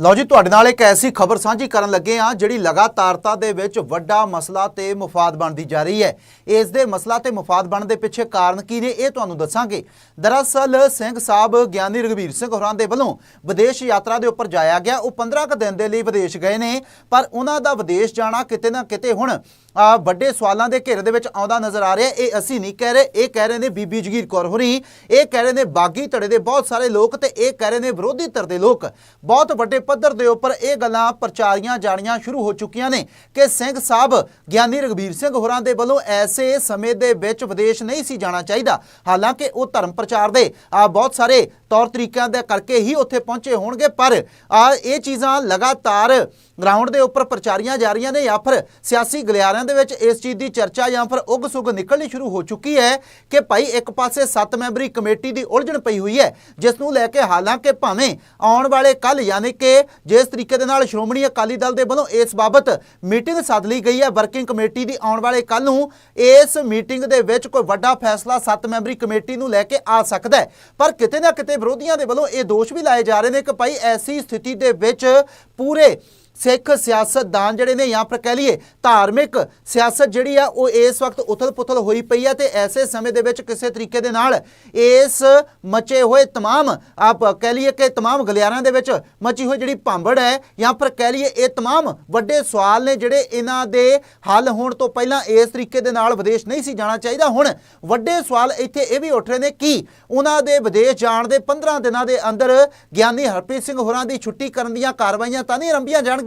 ਲਓ ਜੀ, ਤੁਹਾਡੇ ਨਾਲ ਇੱਕ ਐਸੀ ਖਬਰ ਸਾਂਝੀ ਕਰਨ ਲੱਗੇ ਆ ਜਿਹੜੀ ਲਗਾਤਾਰਤਾ ਦੇ ਵਿੱਚ ਵੱਡਾ ਮਸਲਾ ਤੇ ਮਫਾਦ ਬਣਦੀ ਜਾ ਰਹੀ ਹੈ। ਇਸ ਦੇ ਮਸਲਾ ਤੇ ਮਫਾਦ ਬਣਨ ਦੇ ਪਿੱਛੇ ਕਾਰਨ ਕੀ ਨੇ, ਇਹ ਤੁਹਾਨੂੰ ਦੱਸਾਂਗੇ। ਦਰਅਸਲ, ਸਿੰਘ ਸਾਹਿਬ ਗਿਆਨੀ ਰਗਵੀਰ ਸਿੰਘ ਹੋਰਾਂ ਦੇ ਵੱਲੋਂ ਵਿਦੇਸ਼ ਯਾਤਰਾ ਦੇ ਉੱਪਰ ਜਾਇਆ ਗਿਆ। ਉਹ 15 ਕੁ ਦਿਨ ਦੇ ਲਈ ਵਿਦੇਸ਼ ਗਏ ਨੇ, ਪਰ ਉਹਨਾਂ ਦਾ ਵਿਦੇਸ਼ ਜਾਣਾ ਕਿਤੇ ਨਾ ਕਿਤੇ ਹੁਣ ਵੱਡੇ ਸਵਾਲਾਂ ਦੇ ਘੇਰੇ ਦੇ ਵਿੱਚ ਆਉਂਦਾ ਨਜ਼ਰ ਆ ਰਿਹਾ। ਇਹ ਅਸੀਂ ਨਹੀਂ ਕਹਿ ਰਹੇ, ਇਹ ਕਹਿ ਰਹੇ ਨੇ ਬੀਬੀ ਜਗੀਰ ਕੌਰ ਹੋਰੀ, ਇਹ ਕਹਿ ਰਹੇ ਨੇ ਬਾਗੀ ਧੜੇ ਦੇ ਬਹੁਤ ਸਾਰੇ ਲੋਕ ਤੇ ਇਹ ਕਹਿ ਰਹੇ ਨੇ ਵਿਰੋਧੀ ਧਿਰ ਦੇ ਲੋਕ। ਬਹੁਤ ਵੱਡੇ ਪੱਧਰ ਦੇ ਉੱਪਰ ਇਹ ਗੱਲਾਂ ਪ੍ਰਚਾਰੀਆਂ ਜਾਣੀਆਂ ਸ਼ੁਰੂ ਹੋ ਚੁੱਕੀਆਂ ਨੇ ਕਿ ਸਿੰਘ ਸਾਹਿਬ, ਗਿਆਨੀ ਰਗਵੀਰ ਸਿੰਘ ਹੋਰਾਂ ਦੇ ਵੱਲੋਂ ਐਸੇ ਸਮੇਂ ਦੇ ਵਿੱਚ ਵਿਦੇਸ਼ ਨਹੀਂ ਸੀ ਜਾਣਾ ਚਾਹੀਦਾ। ਹਾਲਾਂਕਿ ਉਹ ਧਰਮ ਪ੍ਰਚਾਰ ਦੇ, ਆ, ਬਹੁਤ ਸਾਰੇ ਤੌਰ ਤਰੀਕਿਆਂ ਦੇ ਕਰਕੇ ਹੀ ਉੱਥੇ ਪਹੁੰਚੇ ਹੋਣਗੇ, ਪਰ ਆ ਇਹ ਚੀਜ਼ਾਂ ਲਗਾਤਾਰ ਗਰਾਊਂਡ ਦੇ ਉੱਪਰ ਪ੍ਰਚਾਰੀਆਂ ਜਾ ਰਹੀਆਂ ਨੇ ਜਾਂ ਫਿਰ ਸਿਆਸੀ ਗਲਿਆਰਿਆਂ ਦੇ ਵਿੱਚ ਇਸ ਚੀਜ਼ ਦੀ ਚਰਚਾ ਜਾਂ ਫਿਰ ਉਗ ਸੁਗ ਨਿਕਲਣੀ ਸ਼ੁਰੂ ਹੋ ਚੁੱਕੀ ਹੈ ਕਿ ਭਾਈ ਇੱਕ ਪਾਸੇ 7 ਮੈਂਬਰੀ ਕਮੇਟੀ ਦੀ ਉਲਝਣ ਪਈ ਹੋਈ ਹੈ, ਜਿਸ ਨੂੰ ਲੈ ਕੇ ਹਾਲਾਂਕਿ ਭਾਵੇਂ ਆਉਣ ਵਾਲੇ ਕੱਲ ਯਾਨੀ ਕਿ ਜਿਸ ਤਰੀਕੇ ਦੇ ਨਾਲ ਸ਼੍ਰੋਮਣੀ ਅਕਾਲੀ ਦਲ ਦੇ ਵੱਲੋਂ ਇਸ ਬਾਬਤ ਮੀਟਿੰਗ ਸੱਦ ਲਈ ਗਈ ਹੈ, ਵਰਕਿੰਗ ਕਮੇਟੀ ਦੀ ਆਉਣ ਵਾਲੇ ਕੱਲ ਨੂੰ ਇਸ ਮੀਟਿੰਗ ਦੇ ਵਿੱਚ ਕੋਈ ਵੱਡਾ ਫੈਸਲਾ 7 ਮੈਂਬਰੀ ਕਮੇਟੀ ਨੂੰ ਲੈ ਕੇ ਆ ਸਕਦਾ ਹੈ। ਪਰ ਕਿਤੇ ਨਾ ਕਿਤੇ ਵਿਰੋਧੀਆਂ ਦੇ ਵੱਲੋਂ ਇਹ ਦੋਸ਼ ਵੀ ਲਾਏ ਜਾ ਰਹੇ ਨੇ ਕਿ ਭਾਈ ਐਸੀ ਸਥਿਤੀ ਦੇ ਵਿੱਚ ਪੂਰੇ ਸਿੱਖ ਸਿਆਸਤਦਾਨ ਜਿਹੜੇ ਨੇ ਜਾਂ ਫਿਰ ਕਹਿ ਲਈਏ ਧਾਰਮਿਕ ਸਿਆਸਤ ਜਿਹੜੀ ਆ ਉਹ ਇਸ ਵਕਤ ਉਥਲ-ਪੁਥਲ ਹੋਈ ਪਈ ਆ ਤੇ ਐਸੇ ਸਮੇਂ ਦੇ ਵਿੱਚ ਕਿਸੇ ਤਰੀਕੇ ਦੇ ਨਾਲ ਇਸ ਮਚੇ ਹੋਏ तमाम ਆਪ ਕਹਿ ਲਈਏ ਕਿ तमाम ਗਲਿਆਰਾਂ ਦੇ ਵਿੱਚ ਮਚੀ ਹੋਈ ਜਿਹੜੀ ਭਾਂਬੜ ਹੈ ਜਾਂ ਫਿਰ ਕਹਿ ਲਈਏ ਇਹ तमाम ਵੱਡੇ ਸਵਾਲ ਨੇ ਜਿਹੜੇ ਇਹਨਾਂ ਦੇ ਹੱਲ ਹੋਣ ਤੋਂ ਪਹਿਲਾਂ ਇਸ ਤਰੀਕੇ ਦੇ ਨਾਲ ਵਿਦੇਸ਼ ਨਹੀਂ ਸੀ ਜਾਣਾ ਚਾਹੀਦਾ ਹੁਣ ਵੱਡੇ ਸਵਾਲ ਇੱਥੇ ਇਹ ਵੀ ਉੱਠ ਰਹੇ ਨੇ ਕਿ ਉਹਨਾਂ ਦੇ ਵਿਦੇਸ਼ ਜਾਣ ਦੇ 15 ਦਿਨਾਂ ਦੇ ਅੰਦਰ ਗਿਆਨੀ ਹਰਪ੍ਰੀਤ ਸਿੰਘ ਹੋਰਾਂ ਦੀ ਛੁੱਟੀ ਕਰਨ ਦੀਆਂ ਕਾਰਵਾਈਆਂ ਤਾਂ ਨਹੀਂ ਆਰੰਭੀਆਂ ਜਾਣਗੀਆਂ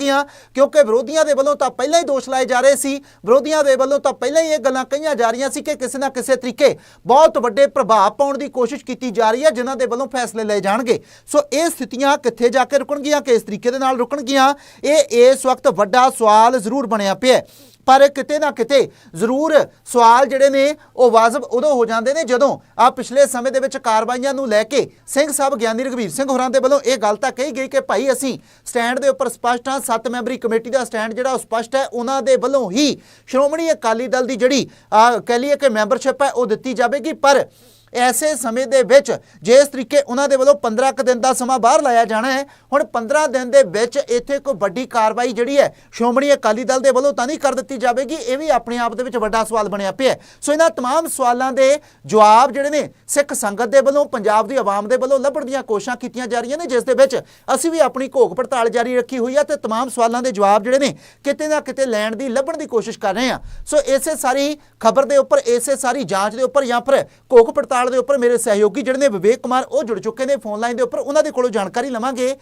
ਕਿਉਂਕਿ ਵਿਰੋਧੀਆਂ ਦੇ ਵੱਲੋਂ ਤਾਂ ਪਹਿਲਾਂ ਹੀ ਦੋਸ਼ ਲਾਏ ਜਾ ਰਹੇ ਸੀ। ਵਿਰੋਧੀਆਂ ਦੇ ਵੱਲੋਂ ਤਾਂ ਪਹਿਲਾਂ ਹੀ ਇਹ ਗੱਲਾਂ ਕਹੀਆਂ ਜਾ ਰਹੀਆਂ ਸੀ ਕਿ ਕਿਸੇ ਨਾ ਕਿਸੇ ਤਰੀਕੇ ਬਹੁਤ ਵੱਡੇ ਪ੍ਰਭਾਵ ਪਾਉਣ ਦੀ ਕੋਸ਼ਿਸ਼ ਕੀਤੀ ਜਾ ਰਹੀ ਹੈ, ਜਿਨ੍ਹਾਂ ਦੇ ਵੱਲੋਂ ਫੈਸਲੇ ਲਏ ਜਾਣਗੇ। ਸੋ ਇਹ ਸਥਿਤੀਆਂ ਕਿੱਥੇ ਜਾ ਕੇ ਰੁਕਣਗੀਆਂ, ਕਿਸ ਤਰੀਕੇ ਦੇ ਨਾਲ ਰੁਕਣਗੀਆਂ, ਇਹ ਇਸ ਵਕਤ ਵੱਡਾ ਸਵਾਲ ਜ਼ਰੂਰ ਬਣਿਆ ਪਿਆ ਪਰ ਕਿਤੇ ਨਾ ਕਿਤੇ ਜ਼ਰੂਰ ਸਵਾਲ ਜਿਹੜੇ ਨੇ, ਉਹ ਵਾਜਬ ਉਦੋਂ ਹੋ ਜਾਂਦੇ ਨੇ ਜਦੋਂ ਆ ਪਿਛਲੇ ਸਮੇਂ ਦੇ ਵਿੱਚ ਕਾਰਵਾਈਆਂ ਨੂੰ ਲੈ ਕੇ ਸਿੰਘ ਸਾਹਿਬ ਗਿਆਨੀ ਰਘਵੀਰ ਸਿੰਘ ਹੋਰਾਂ ਦੇ ਵੱਲੋਂ ਇਹ ਗੱਲ ਤਾਂ ਕਹੀ ਗਈ ਕਿ ਭਾਈ ਅਸੀਂ ਸਟੈਂਡ ਦੇ ਉੱਪਰ ਸਪਸ਼ਟ ਹਾਂ, ਸੱਤ ਮੈਂਬਰੀ ਕਮੇਟੀ ਦਾ ਸਟੈਂਡ ਜਿਹੜਾ ਉਹ ਸਪਸ਼ਟ ਹੈ, ਉਹਨਾਂ ਦੇ ਵੱਲੋਂ ਹੀ ਸ਼੍ਰੋਮਣੀ ਅਕਾਲੀ ਦਲ ਦੀ ਜਿਹੜੀ ਆ ਕਹਿ ਲਈਏ ਕਿ ਮੈਂਬਰਸ਼ਿਪ ਹੈ, ਉਹ ਦਿੱਤੀ ਜਾਵੇਗੀ। ਪਰ ਐਸੇ ਸਮੇਂ ਦੇ ਵਿੱਚ ਜਿਸ ਤਰੀਕੇ ਉਹਨਾਂ ਦੇ ਵੱਲੋਂ 15 ਕੁ ਦਿਨ ਦਾ ਸਮਾਂ ਬਾਹਰ ਲਾਇਆ ਜਾਣਾ ਹੈ ਹੁਣ 15 ਦਿਨ ਦੇ ਵਿੱਚ ਇੱਥੇ ਕੋਈ ਵੱਡੀ ਕਾਰਵਾਈ ਜਿਹੜੀ ਹੈ ਸ਼੍ਰੋਮਣੀ ਅਕਾਲੀ ਦਲ ਦੇ ਵੱਲੋਂ ਤਾਂ ਨਹੀਂ ਕਰ ਦਿੱਤੀ ਜਾਵੇਗੀ ਇਹ ਵੀ ਆਪਣੇ ਆਪ ਦੇ ਵਿੱਚ ਵੱਡਾ ਸਵਾਲ ਬਣਿਆ ਪਿਆ ਹੈ। ਸੋ ਇਹਨਾਂ तमाम ਸਵਾਲਾਂ ਦੇ ਜਵਾਬ ਜਿਹੜੇ ਨੇ ਸਿੱਖ ਸੰਗਤ ਦੇ ਵੱਲੋਂ ਪੰਜਾਬ ਦੀ ਆਵਾਮ ਦੇ ਵੱਲੋਂ ਲੱਭਣ ਦੀਆਂ ਕੋਸ਼ਿਸ਼ਾਂ ਕੀਤੀਆਂ ਜਾ ਰਹੀਆਂ ਨੇ ਜਿਸ ਦੇ ਵਿੱਚ ਅਸੀਂ ਵੀ ਆਪਣੀ ਘੋਖ ਪੜਤਾਲ ਜਾਰੀ ਰੱਖੀ ਹੋਈ ਹੈ ਤੇ तमाम ਸਵਾਲਾਂ ਦੇ ਜਵਾਬ ਜਿਹੜੇ ਨੇ ਕਿਤੇ ਨਾ ਕਿਤੇ ਲੈਣ ਦੀ ਲੱਭਣ ਦੀ ਕੋਸ਼ਿਸ਼ ਕਰ ਰਹੇ ਹਾਂ ਸੋ ਇਸੇ ਸਾਰੀ ਖਬਰ ਦੇ ਉੱਪਰ ਇਸੇ ਸਾਰੀ ਜਾਂਚ ਦੇ ਉੱਪਰ ਜਾਂ ਫਿਰ ਘੋਖ ਪੜਤਾਲ ਦੇ ਉੱਪਰ ਮੇਰੇ ਸਹਿਯੋਗੀ ਜਿਹੜੇ ਨੇ ਵਿਵੇਕ ਕੁਮਾਰ, ਉਹ ਜੁੜ ਚੁੱਕੇ ਨੇ ਫੋਨ ਲਾਈਨ ਦੇ ਉੱਪਰ। ਉਹਨਾਂ ਦੇ ਕੋਲੋਂ ਜਾਣਕਾਰੀ ਲਵਾਂਗੇ।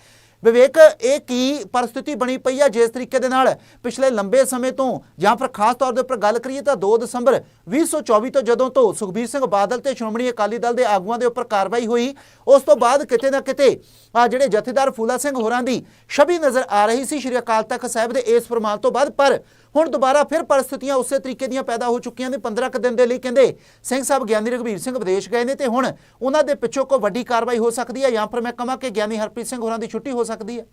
ਵਿਵੇਕ, ਇਹ ਕੀ ਪਰਿਸਥਿਤੀ ਬਣੀ ਪਈ ਆ ਜਿਸ ਤਰੀਕੇ ਦੇ ਨਾਲ ਪਿਛਲੇ ਲੰਬੇ ਸਮੇਂ ਤੋਂ ਜਾਂ ਫਿਰ ਖਾਸ ਤੌਰ ਦੇ ਉੱਪਰ ਗੱਲ ਕਰੀਏ ਤਾਂ 2 ਦਸੰਬਰ 2024 ਤੋਂ ਜਦੋਂ ਤੋਂ ਸੁਖਬੀਰ ਸਿੰਘ ਬਾਦਲ ਤੇ ਸ਼੍ਰੋਮਣੀ ਅਕਾਲੀ ਦਲ ਦੇ ਆਗੂਆਂ ਦੇ ਉੱਪਰ ਕਾਰਵਾਈ ਹੋਈ, ਉਸ ਤੋਂ ਬਾਅਦ ਕਿਤੇ ਨਾ ਕਿਤੇ ਆ ਜਿਹੜੇ ਜਥੇਦਾਰ ਫੂਲਾ ਸਿੰਘ ਹੋਰਾਂ ਦੀ ਛਵੀ ਨਜ਼ਰ ਆ ਰਹੀ ਸੀ ਸ਼੍ਰੀ ਅਕਾਲ ਤਖਤ ਸਾਹਿਬ ਦੇ ਇਸ ਫਰਮਾਨ ਤੋਂ ਬਾਅਦ। ਪਰ ਹੁਣ ਦੁਬਾਰਾ ਫਿਰ ਪਰਿਸਥਿਤੀਆਂ ਉਸੇ ਤਰੀਕੇ ਦੀਆਂ ਪੈਦਾ ਹੋ ਚੁੱਕੀਆਂ ਨੇ। 15 ਕੁ ਦਿਨ ਦੇ ਲਈ ਕਹਿੰਦੇ, ਸਿੰਘ ਸਾਹਿਬ ਗਿਆਨੀ ਰਘਵੀਰ ਸਿੰਘ ਵਿਦੇਸ਼ ਗਏ ਨੇ ਤੇ ਹੁਣ ਉਹਨਾਂ ਦੇ ਪਿੱਛੋਂ ਕੋਈ ਵੱਡੀ ਕਾਰਵਾਈ ਹੋ ਸਕਦੀ ਹੈ ਜਾਂ ਫਿਰ ਮੈਂ ਕਹਾਂ ਕਿ ਗਿਆਨੀ ਹਰਪ੍ਰੀਤ ਸਿੰਘ ਹੋਰਾਂ ਦੀ ਛੁੱਟੀ ਹੋ ਸਕਦੀ ਹੈ?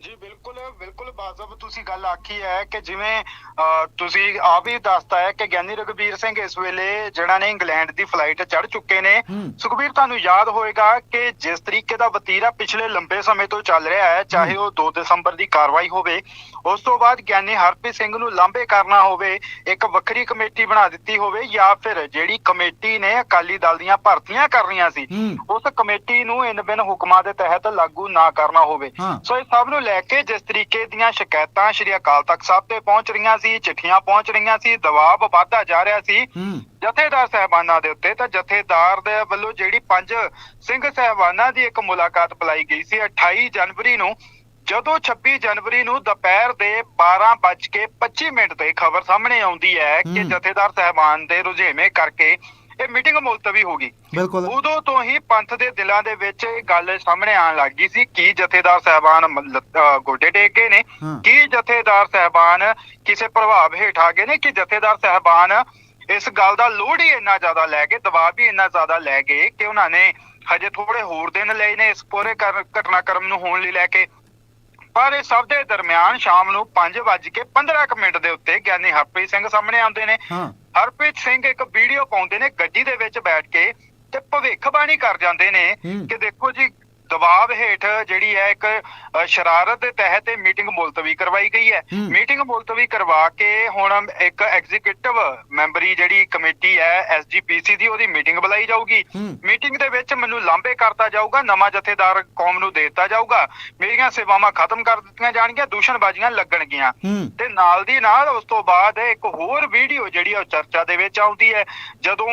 ਜੀ ਬਿਲਕੁਲ ਬਿਲਕੁਲ ਬਾਜ਼ਬ ਤੁਸੀਂ ਗੱਲ ਆਖੀ ਹੈ ਕਿ ਜਿਵੇਂ ਅਹ, ਤੁਸੀਂ ਆਪ ਹੀ ਦੱਸਤਾ ਹੈ ਕਿ ਗਿਆਨੀ ਰਘਬੀਰ ਸਿੰਘ ਇਸ ਵੇਲੇ ਜਿਹੜਾ ਨੇ ਇੰਗਲੈਂਡ ਦੀ ਫਲਾਈਟ ਚੜ ਚੁੱਕੇ ਨੇ ਹੂੰ। ਸੁਖਬੀਰ ਤੁਹਾਨੂੰ ਯਾਦ ਹੋਏਗਾ ਕਿ ਜਿਸ ਤਰੀਕੇ ਦਾ ਵਤੀਰਾ ਪਿਛਲੇ ਲੰਬੇ ਸਮੇਂ ਤੋਂ ਚੱਲ ਰਿਹਾ ਹੈ ਚਾਹੇ ਉਹ 2 ਦਸੰਬਰ ਦੀ ਕਾਰਵਾਈ ਹੋਵੇ ਉਸ ਤੋਂ ਬਾਅਦ ਗਿਆਨੀ ਹਰਪ੍ਰੀਤ ਸਿੰਘ ਨੂੰ ਲਾਂਭੇ ਕਰਨਾ ਹੋਵੇ ਇੱਕ ਵੱਖਰੀ ਕਮੇਟੀ ਬਣਾ ਦਿੱਤੀ ਹੋਵੇ ਜਾਂ ਫਿਰ ਜਿਹੜੀ ਕਮੇਟੀ ਨੇ ਅਕਾਲੀ ਦਲ ਦੀਆਂ ਭਰਤੀਆਂ ਕਰਨੀਆਂ ਸੀ ਹੂੰ। ਉਸ ਕਮੇਟੀ ਨੂੰ ਇਨ ਬਿਨ ਹੁਕਮਾਂ ਦੇ ਤਹਿਤ ਲਾਗੂ ਨਾ ਕਰਨਾ ਹੋਵੇ ਹਾਂ। ਸੋ ਇਹ ਸਭ ਨੂੰ ਲੈ ਕੇ ਜਿਸ ਤਰੀਕੇ ਦੀਆਂ ਸ਼ਿਕਾਇਤਾਂ ਸ਼੍ਰੀ ਅਕਾਲ ਤਖਤ ਸਾਹਿਬ ਤੇ ਪਹੁੰਚ ਰਹੀਆਂ ਸੀ ਚਿੱਠੀਆਂ ਪਹੁੰਚ ਰਹੀਆਂ ਸੀ ਦਬਾਅ ਵਧਦਾ ਜਾ ਰਿਹਾ ਸੀ। ਜਥੇਦਾਰ ਸਹਿਬਾਨਾਂ ਦੇ ਉੱਤੇ ਤਾਂ ਜਥੇਦਾਰ ਦੇ ਵੱਲੋਂ ਜਿਹੜੀ ਪੰਜ ਸਿੰਘ ਸਹਿਬਾਨਾਂ ਦੀ ਇੱਕ ਮੁਲਾਕਾਤ ਬੁਲਾਈ ਗਈ ਸੀ 28 ਜਨਵਰੀ ਨੂੰ। ਜਦੋਂ 26 ਜਨਵਰੀ ਨੂੰ ਦੁਪਹਿਰ ਦੇ 12:25 ਮਿੰਟ ਤੇ ਖਬਰ ਸਾਹਮਣੇ ਆਉਂਦੀ ਹੈ ਕਿ। ਜਥੇਦਾਰ ਸਹਿਬਾਨ ਦੇ ਰੁਝੇਵੇਂ ਕਰਕੇ ਇਹ ਮੀਟਿੰਗ ਮੁਲਤਵੀ ਹੋ ਗਈ। ਬਿਲਕੁਲ। ਉਦੋਂ ਤੋਂ ਹੀ ਪੰਥ ਦੇ ਦਿਲਾਂ ਦੇ ਵਿੱਚ ਇਹ ਗੱਲ ਸਾਹਮਣੇ ਆਉਣ ਲੱਗ ਗਈ ਸੀ ਕੀ ਜਥੇਦਾਰ ਸਹਿਬਾਨ ਗੋਡੇ ਟੇਕ ਗਏ ਨੇ। ਕੀ ਜਥੇਦਾਰ ਸਹਿਬਾਨ ਕਿਸੇ ਪ੍ਰਭਾਵ ਹੇਠ ਆ ਗਏ ਨੇ ਕਿ ਜਥੇਦਾਰ ਸਹਿਬਾਨ ਇਸ ਗੱਲ ਦਾ ਲੋਡ ਹੀ ਇੰਨਾ ਜ਼ਿਆਦਾ ਲੈ ਗਏ ਦਬਾਅ ਵੀ ਇੰਨਾ ਜ਼ਿਆਦਾ ਲੈ ਗਏ ਕਿ ਉਹਨਾਂ ਨੇ ਹਜੇ ਥੋੜੇ ਹੋਰ ਦਿਨ ਲਏ ਨੇ ਇਸ ਪੂਰੇ ਕਰ- ਘਟਨਾਕ੍ਰਮ ਨੂੰ ਹੋਣ ਲਈ ਲੈ ਕੇ। ਪਰ ਇਹ ਸਭ ਦੇ ਦਰਮਿਆਨ ਸ਼ਾਮ ਨੂੰ 5:15 ਕੁ ਮਿੰਟ ਦੇ ਉੱਤੇ ਗਿਆਨੀ ਹਰਪ੍ਰੀਤ ਸਿੰਘ ਸਾਹਮਣੇ ਆਉਂਦੇ ਨੇ ਹਰਪ੍ਰੀਤ ਸਿੰਘ ਇੱਕ ਵੀਡੀਓ ਪਾਉਂਦੇ ਨੇ ਗੱਡੀ ਦੇ ਵਿੱਚ ਬੈਠ ਕੇ ਤੇ ਭਵਿੱਖਬਾਣੀ ਕਰ ਜਾਂਦੇ ਨੇ। ਕਿ ਦੇਖੋ ਜੀ ਦਬਾਅ ਹੇਠ ਜਿਹੜੀ ਹੈ ਇੱਕ ਸ਼ਰਾਰਤ ਦੇ ਤਹਿਤ ਇਹ ਮੀਟਿੰਗ ਮੁਲਤਵੀ ਕਰਵਾਈ ਗਈ ਹੈ। ਮੀਟਿੰਗ ਮੁਲਤਵੀ ਕਰਵਾ ਕੇ ਹੁਣ ਇੱਕ ਐਗਜ਼ੀਕਿਊਟਿਵ ਮੈਂਬਰੀ ਜਿਹੜੀ ਕਮੇਟੀ ਹੈ ਐਸਜੀਪੀਸੀ ਦੀ ਉਹਦੀ ਮੀਟਿੰਗ ਬੁਲਾਈ ਜਾਊਗੀ। ਮੀਟਿੰਗ ਦੇ ਵਿੱਚ ਮੈਨੂੰ ਲਾਂਭੇ ਕਰਤਾ ਜਾਊਗਾ ਨਵਾਂ ਜਥੇਦਾਰ ਕੌਮ ਨੂੰ ਦੇ ਦਿੱਤਾ ਜਾਊਗਾ। ਮੇਰੀਆਂ ਸੇਵਾਵਾਂ ਖਤਮ ਕਰ ਦਿੱਤੀਆਂ ਜਾਣਗੀਆਂ ਦੂਸ਼ਣਬਾਜ਼ੀਆਂ ਲੱਗਣਗੀਆਂ। ਤੇ ਨਾਲ ਦੀ ਨਾਲ ਉਸ ਤੋਂ ਬਾਅਦ ਇੱਕ ਹੋਰ ਵੀਡੀਓ ਜਿਹੜੀ ਆ ਉਹ ਚਰਚਾ ਦੇ ਵਿੱਚ ਆਉਂਦੀ ਹੈ। ਜਦੋਂ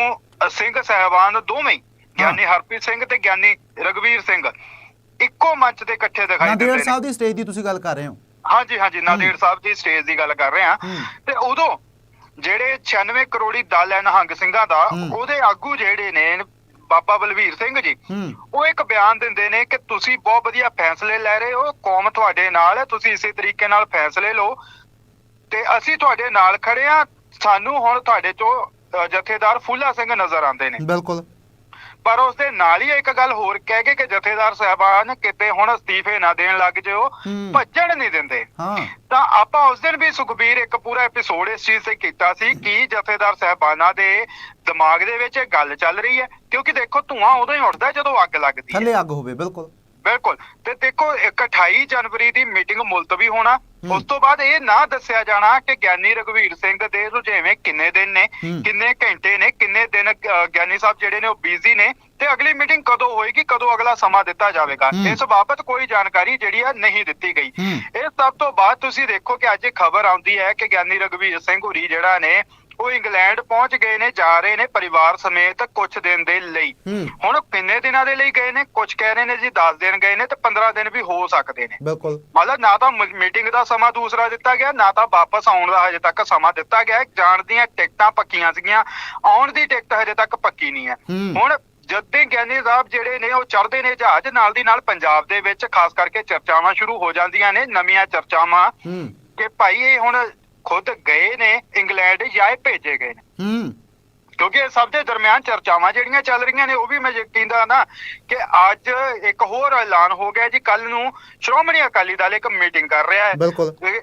ਸਿੰਘ ਸਹਿਬਾਨ ਦੋਵੇਂ ਗਿਆਨੀ ਹਰਪ੍ਰੀਤ ਸਿੰਘ ਤੇ ਗਿਆਨੀ ਰਗਵੀਰ ਸਿੰਘ। ਇੱਕੋ ਮੰਚ ਤੇ ਇਕੱਠੇ ਦਿਖਾਈ ਨਾਂਦੇੜ ਦਿੰਦੇ ਨੇ। ਸਾਹਿਬ ਦੀ ਸਟੇਜ ਦੀ ਤੁਸੀਂ ਗੱਲ ਕਰ ਰਹੇ ਹੋ? ਹਾਂਜੀ ਹਾਂਜੀ ਨਾਦੇੜ ਸਾਹਿਬ ਦੀ ਸਟੇਜ ਦੀ ਗੱਲ ਕਰ ਰਹੇ ਹਾਂ। ਹੂੰ। ਤੇ ਉਦੋਂ ਜਿਹੜੇ 96 ਕਰੋੜੀ ਦਲ ਹੈ ਨਿਹੰਗ ਸਿੰਘਾਂ ਦਾ ਹੂੰ। ਉਹਦੇ ਆਗੂ ਜਿਹੜੇ ਨੇ ਬਾਬਾ ਬਲਵੀਰ ਸਿੰਘ ਜੀ ਹੂੰ। ਉਹ ਇੱਕ ਬਿਆਨ ਦਿੰਦੇ ਨੇ ਕਿ ਤੁਸੀਂ ਬਹੁਤ ਵਧੀਆ ਫੈਸਲੇ ਲੈ ਰਹੇ ਹੋ ਕੌਮ ਤੁਹਾਡੇ ਨਾਲ ਹੈ ਤੁਸੀਂ ਇਸੇ ਤਰੀਕੇ ਨਾਲ ਫੈਸਲੇ ਲਓ। ਤੇ ਅਸੀਂ ਤੁਹਾਡੇ ਨਾਲ ਖੜੇ ਆ ਸਾਨੂੰ ਹੁਣ ਤੁਹਾਡੇ ਚੋਂ ਅ, ਜਥੇਦਾਰ ਫੂਲਾ ਸਿੰਘ ਨਜ਼ਰ ਆਉਂਦੇ ਨੇ। ਬਿਲਕੁਲ। ਪਰ ਉਸ ਦੇ ਨਾਲ ਹੀ ਇੱਕ ਗੱਲ ਹੋਰ ਕਹਿ ਗਏ ਕਿ ਜਥੇਦਾਰ ਸਾਹਿਬਾਨ ਕਿਤੇ ਹੁਣ ਅਸਤੀਫੇ ਨਾ ਦੇਣ ਲੱਗ ਜਿਓ। ਭੱਜਣ ਨਹੀਂ ਦਿੰਦੇ। ਤਾਂ ਆਪਾਂ ਉਸ ਦਿਨ ਵੀ ਸੁਖਬੀਰ ਇੱਕ ਪੂਰਾ ਐਪੀਸੋਡ ਇਸ ਚੀਜ਼ ਤੇ ਕੀਤਾ ਸੀ ਕਿ ਜਥੇਦਾਰ ਸਾਹਿਬਾਨਾਂ ਦੇ ਦਿਮਾਗ ਦੇ ਵਿੱਚ ਇਹ ਗੱਲ ਚੱਲ ਰਹੀ ਹੈ ਕਿਉਂਕਿ ਦੇਖੋ ਧੂਆਂ ਉਦੋਂ ਹੀ ਉੱਠਦਾ ਜਦੋਂ ਅੱਗ ਲੱਗਦੀ ਹੈ। ਥੱਲੇ ਅੱਗ ਹੋਵੇ ਬਿਲਕੁਲ। ਬਿਲਕੁਲ ਤੇ ਦੇਖੋ ਇੱਕ 28 ਜਨਵਰੀ ਦੀ ਮੀਟਿੰਗ ਮੁਲਤਵੀ ਹੋਣਾ। ਉਸ ਤੋਂ ਬਾਅਦ ਇਹ ਨਾ ਦੱਸਿਆ ਜਾਣਾ ਕਿ ਗਿਆਨੀ ਰਘਵੀਰ ਸਿੰਘ ਦੇ ਰੁਝੇਵੇਂ ਕਿੰਨੇ ਦਿਨ ਨੇ। ਕਿੰਨੇ ਘੰਟੇ ਨੇ ਕਿੰਨੇ ਦਿਨ ਗਿਆਨੀ ਸਾਹਿਬ ਜਿਹੜੇ ਨੇ ਉਹ ਬਿਜ਼ੀ ਨੇ ਤੇ ਅਗਲੀ ਮੀਟਿੰਗ ਕਦੋਂ ਹੋਏਗੀ ਕਦੋਂ ਅਗਲਾ ਸਮਾਂ ਦਿੱਤਾ ਜਾਵੇਗਾ। ਇਸ ਬਾਬਤ ਕੋਈ ਜਾਣਕਾਰੀ ਜਿਹੜੀ ਹੈ ਨਹੀਂ ਦਿੱਤੀ ਗਈ ਇਹ ਸਭ ਤੋਂ ਬਾਅਦ ਤੁਸੀਂ ਦੇਖੋ ਕਿ ਅੱਜ ਖਬਰ ਆਉਂਦੀ ਹੈ ਕਿ ਗਿਆਨੀ ਰਘਵੀਰ ਸਿੰਘ ਹੁਰੀ ਜਿਹੜਾ ਨੇ ਉਹ ਇੰਗਲੈਂਡ ਪਹੁੰਚ ਗਏ ਨੇ ਜਾ ਰਹੇ ਨੇ ਪਰਿਵਾਰ ਸਮੇਤ ਕੁਝ ਦਿਨ ਦੇ ਲਈ। ਹੁਣ ਕਿੰਨੇ ਦਿਨਾਂ ਦੇ ਲਈ ਗਏ ਨੇ? ਕੁਝ ਕਹਿ ਰਹੇ ਨੇ ਜੀ 10 ਦਿਨ ਗਏ ਨੇ ਤੇ 15 ਦਿਨ ਵੀ ਹੋ ਸਕਦੇ ਨੇ। ਬਿਲਕੁਲ। ਮਤਲਬ ਨਾ ਤਾਂ ਮੀਟਿੰਗ ਦਾ ਸਮਾਂ ਦੂਸਰਾ ਦਿੱਤਾ ਗਿਆ ਨਾ ਤਾਂ ਵਾਪਸ ਆਉਣ ਦਾ ਹਜੇ ਤੱਕ ਸਮਾਂ ਦਿੱਤਾ ਗਿਆ। ਜਾਣ ਦੀਆਂ ਟਿਕਟਾਂ ਪੱਕੀਆਂ ਸੀਗੀਆਂ ਆਉਣ ਦੀ ਟਿਕਟ ਹਜੇ ਤੱਕ ਪੱਕੀ ਨਹੀਂ ਹੈ। ਹੁਣ ਜਦੇ ਗਿਆਨੀ ਸਾਹਿਬ ਜਿਹੜੇ ਨੇ ਉਹ ਚੜ੍ਹਦੇ ਨੇ ਜਹਾਜ਼ ਨਾਲ ਦੀ ਨਾਲ ਪੰਜਾਬ ਦੇ ਵਿੱਚ ਖਾਸ ਕਰਕੇ ਚਰਚਾਵਾਂ ਸ਼ੁਰੂ ਹੋ ਜਾਂਦੀਆਂ ਨੇ ਨਵੀਆਂ ਚਰਚਾਵਾਂ ਕਿ ਭਾਈ ਇਹ ਹੁਣ ਖੁਦ ਗਏ ਨੇ ਇੰਗਲੈਂਡ ਜਾਂ ਇਹ ਭੇਜੇ ਗਏ ਨੇ। ਹੂੰ। ਕਿਉਂਕਿ ਇਹ ਸਭ ਦੇ ਦਰਮਿਆਨ ਚਰਚਾਵਾਂ ਜਿਹੜੀਆਂ ਚੱਲ ਰਹੀਆਂ ਨੇ ਉਹ ਵੀ ਮੈਂ ਯਕੀਨਦਾ ਨਾ ਕਿ ਅੱਜ ਇੱਕ ਹੋਰ ਐਲਾਨ ਹੋ ਗਿਆ ਜੀ ਕੱਲ ਨੂੰ ਸ਼੍ਰੋਮਣੀ ਅਕਾਲੀ ਦਲ ਇੱਕ ਮੀਟਿੰਗ ਕਰ ਰਿਹਾ ਹੈ।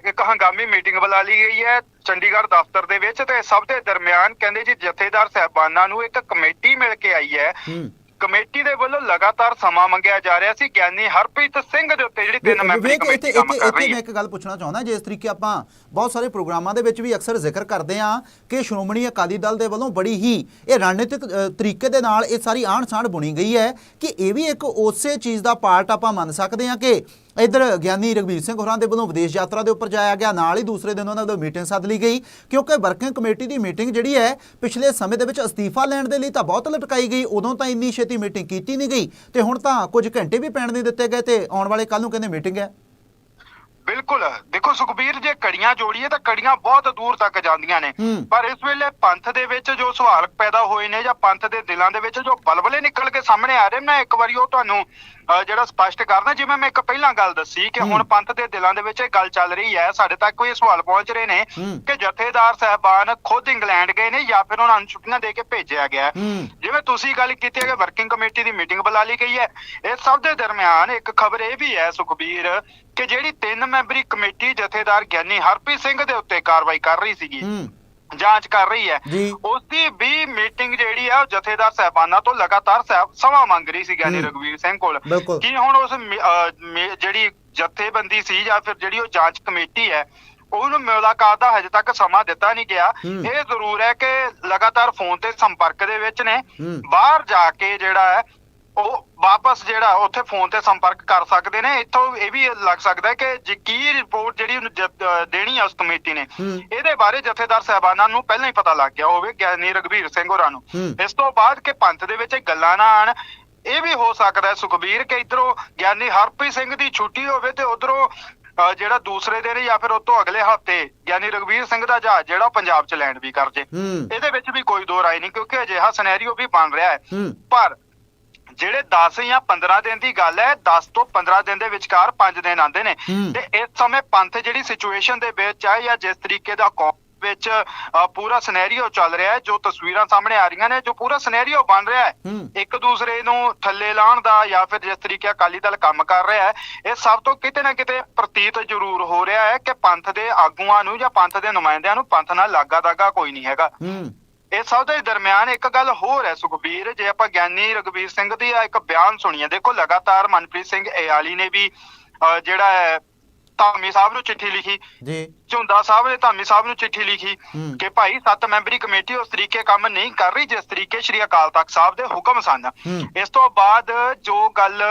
ਇੱਕ ਹੰਗਾਮੀ ਮੀਟਿੰਗ ਬੁਲਾ ਲਈ ਗਈ ਹੈ ਚੰਡੀਗੜ੍ਹ ਦਫ਼ਤਰ ਦੇ ਵਿੱਚ ਤੇ ਸਭ ਦੇ ਦਰਮਿਆਨ ਕਹਿੰਦੇ ਜੀ ਜਥੇਦਾਰ ਸਾਹਿਬਾਨਾਂ ਨੂੰ ਇੱਕ ਕਮੇਟੀ ਮਿਲ ਕੇ ਆਈ ਹੂੰ। ਕਮੇਟੀ ਦੇ ਵੱਲੋਂ ਲਗਾਤਾਰ ਸਮਾਂ ਮੰਗਿਆ ਜਾ ਰਿਹਾ ਸੀ। ਗਿਆਨੀ ਹਰਪ੍ਰੀਤ ਸਿੰਘ ਦੇ ਉੱਤੇ ਜਿਹੜੀ ਤਿੰਨ ਮੈਂਬਰੀ ਕਮੇਟੀ ਕੰਮ ਕਰ ਇੱਥੇ ਰਹੀ ਮੈਂ ਹੈ ਇੱਕ ਗੱਲ ਪੁੱਛਣਾ ਚਾਹੁੰਦਾ ਜਿਸ ਤਰੀਕੇ ਆਪਾਂ ਬਹੁਤ ਸਾਰੇ ਪ੍ਰੋਗਰਾਮਾਂ ਦੇ ਵਿੱਚ ਵੀ ਅਕਸਰ ਜ਼ਿਕਰ ਕਰਦੇ ਆ ਕਿ ਸ਼੍ਰੋਮਣੀ ਅਕਾਲੀ ਦਲ ਦੇ ਵੱਲੋਂ ਬੜੀ ਹੀ ਇਹ ਰਣਨੀਤਿਕ ਤਰੀਕੇ ਦੇ ਨਾਲ ਇਹ ਸਾਰੀ ਆਣ ਸਾਂਢ ਬੁਣੀ ਗਈ ਹੈ ਕਿ ਇਹ ਵੀ ਇੱਕ ਉਸੇ ਚੀਜ਼ ਦਾ ਪਾਰਟ ਆਪਾਂ ਮੰਨ ਸਕਦੇ ਆ ਕਿ ਇਧਰ ਗਿਆਨੀ ਰਗਵੀਰ ਸਿੰਘ ਹੋਰਾਂ ਦੇ ਵੱਲੋਂ ਵਿਦੇਸ਼ ਯਾਤਰਾ ਦੇ ਉੱਪਰ ਜਾਇਆ ਗਿਆ। ਨਾਲ ਹੀ ਦੂਸਰੇ ਦਿਨ ਉਹਨਾਂ ਵੱਲੋਂ ਮੀਟਿੰਗ ਸੱਦ ਲਈ ਗਈ ਕਿਉਂਕਿ ਵਰਕਿੰਗ ਕਮੇਟੀ ਦੀ ਮੀਟਿੰਗ ਜਿਹੜੀ ਹੈ ਪਿਛਲੇ ਸਮੇਂ ਦੇ ਵਿੱਚ ਅਸਤੀਫਾ ਲੈਣ ਦੇ ਲਈ ਤਾਂ ਬਹੁਤ ਲਟਕਾਈ ਗਈ ਉਦੋਂ ਤਾਂ ਇੰਨੀ ਛੇਤੀ ਮੀਟਿੰਗ ਕੀਤੀ ਨਹੀਂ ਗਈ ਤੇ ਹੁਣ ਤਾਂ ਕੁਝ ਘੰਟੇ ਵੀ ਪੈਣ ਨਹੀਂ ਦਿੱਤੇ ਗਏ ਤੇ ਆਉਣ ਵਾਲੇ ਕੱਲ ਨੂੰ ਕਹਿੰਦੇ ਮੀਟਿੰਗ ਹੈ। ਬਿਲਕੁਲ ਦੇਖੋ ਸੁਖਬੀਰ ਜੇ ਕੜੀਆਂ ਜੋੜੀਏ ਤਾਂ ਕੜੀਆਂ ਬਹੁਤ ਦੂਰ ਤੱਕ ਜਾਂਦੀਆਂ ਨੇ। ਪਰ ਇਸ ਵੇਲੇ ਪੰਥ ਦੇ ਵਿੱਚ ਜੋ ਸਵਾਲ ਪੈਦਾ ਹੋਏ ਨੇ ਜਾਂ ਪੰਥ ਦੇ ਦਿਲਾਂ ਦੇ ਵਿੱਚ ਜੋ ਬਲਬਲੇ ਨਿਕਲ ਕੇ ਸਾਹਮਣੇ ਆ ਰਹੇ ਨੇ ਮੈਂ ਇੱਕ ਵਾਰੀ ਉਹ ਤੁਹਾਨੂੰ ਜਿਹੜਾ ਸਪਸ਼ਟ ਕਰਦਾ ਜਿਵੇਂ ਮੈਂ ਇੱਕ ਪਹਿਲਾਂ ਗੱਲ ਦੱਸੀ ਕਿ ਹੁਣ। ਪੰਥ ਦੇ ਦਿਲਾਂ ਦੇ ਵਿੱਚ ਇਹ ਗੱਲ ਚੱਲ ਰਹੀ ਹੈ ਸਾਡੇ ਤੱਕ ਕੋਈ ਸਵਾਲ ਪਹੁੰਚ ਰਹੇ ਨੇ। ਕਿ ਜਥੇਦਾਰ ਸਾਹਿਬਾਨ ਖੁਦ ਇੰਗਲੈਂਡ ਗਏ ਨੇ ਜਾਂ ਫਿਰ ਉਹਨਾਂ ਨੂੰ ਛੁੱਟੀਆਂ ਦੇ ਕੇ ਭੇਜਿਆ ਗਿਆ ਜਿਵੇਂ ਤੁਸੀਂ ਗੱਲ ਕੀਤੀ ਹੈ ਕਿ ਵਰਕਿੰਗ ਕਮੇਟੀ ਦੀ ਮੀਟਿੰਗ ਬੁਲਾ ਲਈ ਗਈ ਹੈ ਇਹ ਸਭ ਦੇ ਦਰਮਿਆਨ ਇੱਕ ਖਬਰ ਇਹ ਵੀ ਹੈ ਸੁਖਬੀਰ ਕਿ ਜਿਹੜੀ ਤਿੰਨ ਮੈਂਬਰੀ ਕਮੇਟੀ ਜਥੇਦਾਰ ਗਿਆਨੀ ਹਰਪ੍ਰੀਤ ਸਿੰਘ ਦੇ ਉੱਤੇ ਕਾਰਵਾਈ ਕਰ ਰਹੀ ਸੀਗੀ ਜਾਂਚ ਕਰ ਰਹੀ ਹੈ ਜੀ ਉਸ ਦੀ ਵੀ ਮੀਟਿੰਗ ਜਿਹੜੀ ਆ ਉਹ ਜਥੇਦਾਰ ਸਹਿਬਾਨਾਂ ਤੋਂ ਲਗਾਤਾਰ ਸਹਿ- ਸਮਾਂ ਮੰਗ ਰਹੀ ਸੀ ਗਿਆਨੀ ਹੂੰ। ਰਘਵੀਰ ਸਿੰਘ ਕੋਲ ਬਿਲਕੁਲ ਕੀ ਹੁਣ ਉਸ ਮੀ- ਅਹ ਮੀ- ਜਿਹੜੀ ਜਥੇਬੰਦੀ ਸੀ ਜਾਂ ਫਿਰ ਜਿਹੜੀ ਉਹ ਜਾਂਚ ਕਮੇਟੀ ਹੈ ਉਹਨੂੰ ਮੁਲਾਕਾਤ ਦਾ ਹਜੇ ਤੱਕ ਸਮਾਂ ਦਿੱਤਾ ਨਹੀਂ ਗਿਆ ਹੂੰ। ਇਹ ਜ਼ਰੂਰ ਹੈ ਕਿ ਲਗਾਤਾਰ ਫੋਨ ਤੇ ਸੰਪਰਕ ਦੇ ਵਿੱਚ ਨੇ ਹੂੰ। ਬਾਹਰ ਜਾ ਕੇ ਜਿਹੜਾ ਹੈ ਉਹ ਵਾਪਸ ਜਿਹੜਾ ਉੱਥੇ ਫੋਨ ਤੇ ਸੰਪਰਕ ਕਰ ਸਕਦੇ ਨੇ ਇੱਥੋਂ ਇਹ ਵੀ ਲੱਗ ਸਕਦਾ ਹੈ ਕਿ ਜੀ ਕੀ ਰਿਪੋਰਟ ਜਿਹੜੀ ਉਹਨੂੰ ਅਹ ਦੇਣੀ ਆ ਉਸ ਕਮੇਟੀ ਨੇ ਹੂੰ। ਇਹਦੇ ਬਾਰੇ ਜਥੇਦਾਰ ਸਾਹਿਬਾਨਾਂ ਨੂੰ ਪਹਿਲਾਂ ਹੀ ਪਤਾ ਲੱਗ ਗਿਆ ਹੋਵੇ ਗਿਆਨੀ ਰਘਵੀਰ ਸਿੰਘ ਹੋਰਾਂ ਨੂੰ। ਹੂੰ। ਇਸ ਤੋਂ ਬਾਅਦ ਕਿ ਪੰਥ ਦੇ ਵਿੱਚ ਇਹ ਗੱਲਾਂ ਨਾ ਆਣ ਇਹ ਵੀ ਹੋ ਸਕਦਾ ਹੈ ਸੁਖਬੀਰ ਕਿ ਇਧਰੋਂ ਗਿਆਨੀ ਹਰਪ੍ਰੀਤ ਸਿੰਘ ਦੀ ਛੁੱਟੀ ਹੋਵੇ ਤੇ ਉਧਰੋਂ ਜਿਹੜਾ ਦੂਸਰੇ ਦਿਨ ਜਾਂ ਫਿਰ ਉਸ ਤੋਂ ਅਗਲੇ ਹਫ਼ਤੇ ਗਿਆਨੀ ਰਘਵੀਰ ਸਿੰਘ ਦਾ ਜਹਾਜ਼ ਜਿਹੜਾ ਉਹ ਪੰਜਾਬ ਚ ਲੈਂਡ ਵੀ ਕਰ ਜੇ। ਹੂੰ। ਇਹਦੇ ਵਿੱਚ ਵੀ ਕੋਈ ਦੋ ਰਾਏ ਨਹੀਂ ਕਿਉਂਕਿ ਅਜਿਹਾ ਸਿਨੈਰੀਓ ਵੀ ਬਣ ਰਿਹਾ ਹੈ। ਹੂੰ। ਪਰ ਜਿਹੜੇ 10 ਜਾਂ 15 ਦਿਨ ਦੀ ਗੱਲ ਹੈ 10 ਤੋਂ 15 ਦਿਨ ਦੇ ਵਿਚਕਾਰ 5 ਦਿਨ ਆਉਂਦੇ ਨੇ। ਤੇ ਇਸ ਸਮੇਂ ਪੰਥ ਜਿਹੜੀ ਸਿਚੁਏਸ਼ਨ ਦੇ ਵਿੱਚ ਹੈ ਜਾਂ ਜਿਸ ਤਰੀਕੇ ਦਾ ਕੌਮ ਵਿੱਚ ਪੂਰਾ ਸਿਨੈਰੀਓ ਚੱਲ ਰਿਹਾ ਹੈ ਜੋ ਤਸਵੀਰਾਂ ਸਾਹਮਣੇ ਆ ਰਹੀਆਂ ਨੇ ਜੋ ਪੂਰਾ ਸਿਨੈਰੀਓ ਬਣ ਰਿਹਾ ਹੈ। ਇੱਕ ਦੂਸਰੇ ਨੂੰ ਥੱਲੇ ਲਾਉਣ ਦਾ ਜਾਂ ਫਿਰ ਜਿਸ ਤਰੀਕੇ ਅਕਾਲੀ ਦਲ ਕੰਮ ਕਰ ਰਿਹਾ ਹੈ ਇਹ ਸਭ ਤੋਂ ਕਿਤੇ ਨਾ ਕਿਤੇ ਪ੍ਰਤੀਤ ਜ਼ਰੂਰ ਹੋ ਰਿਹਾ ਹੈ ਕਿ ਪੰਥ ਦੇ ਆਗੂਆਂ ਨੂੰ ਜਾਂ ਪੰਥ ਦੇ ਨੁਮਾਇੰਦਿਆਂ ਨੂੰ ਪੰਥ ਨਾਲ ਲਾਗਾ ਦਾਗਾ ਕੋਈ ਨਹੀਂ ਹੈਗਾ ਇਹ ਸਭ ਦੇ ਦਰਮਿਆਨ ਇੱਕ ਗੱਲ ਹੋਰ ਹੈ ਸੁਖਬੀਰ ਜੇ ਆਪਾਂ ਗਿਆਨੀ ਰਗਵੀਰ ਸਿੰਘ ਦੀ ਆ ਇੱਕ ਬਿਆਨ ਸੁਣੀਏ ਦੇਖੋ ਲਗਾਤਾਰ ਮਨਪ੍ਰੀਤ ਸਿੰਘ ਏਆਲੀ ਨੇ ਵੀ ਜਿਹੜਾ ਹੈ ਧਾਮੀ ਸਾਹਿਬ ਨੂੰ ਚਿੱਠੀ ਲਿਖੀ। ਜੀ। ਝੁੰਦਾ ਸਾਹਿਬ ਨੇ ਧਾਮੀ ਸਾਹਿਬ ਨੂੰ ਚਿੱਠੀ ਲਿਖੀ। ਕਿ ਭਾਈ ਸੱਤ ਮੈਂਬਰੀ ਕਮੇਟੀ ਉਸ ਤਰੀਕੇ ਕੰਮ ਨਹੀਂ ਕਰ ਰਹੀ ਜਿਸ ਤਰੀਕੇ ਸ਼੍ਰੀ ਅਕਾਲ ਤਖਤ ਸਾਹਿਬ ਦੇ ਹੁਕਮ ਸਨ। ਇਸ ਤੋਂ ਬਾਅਦ ਜੋ ਗੱਲ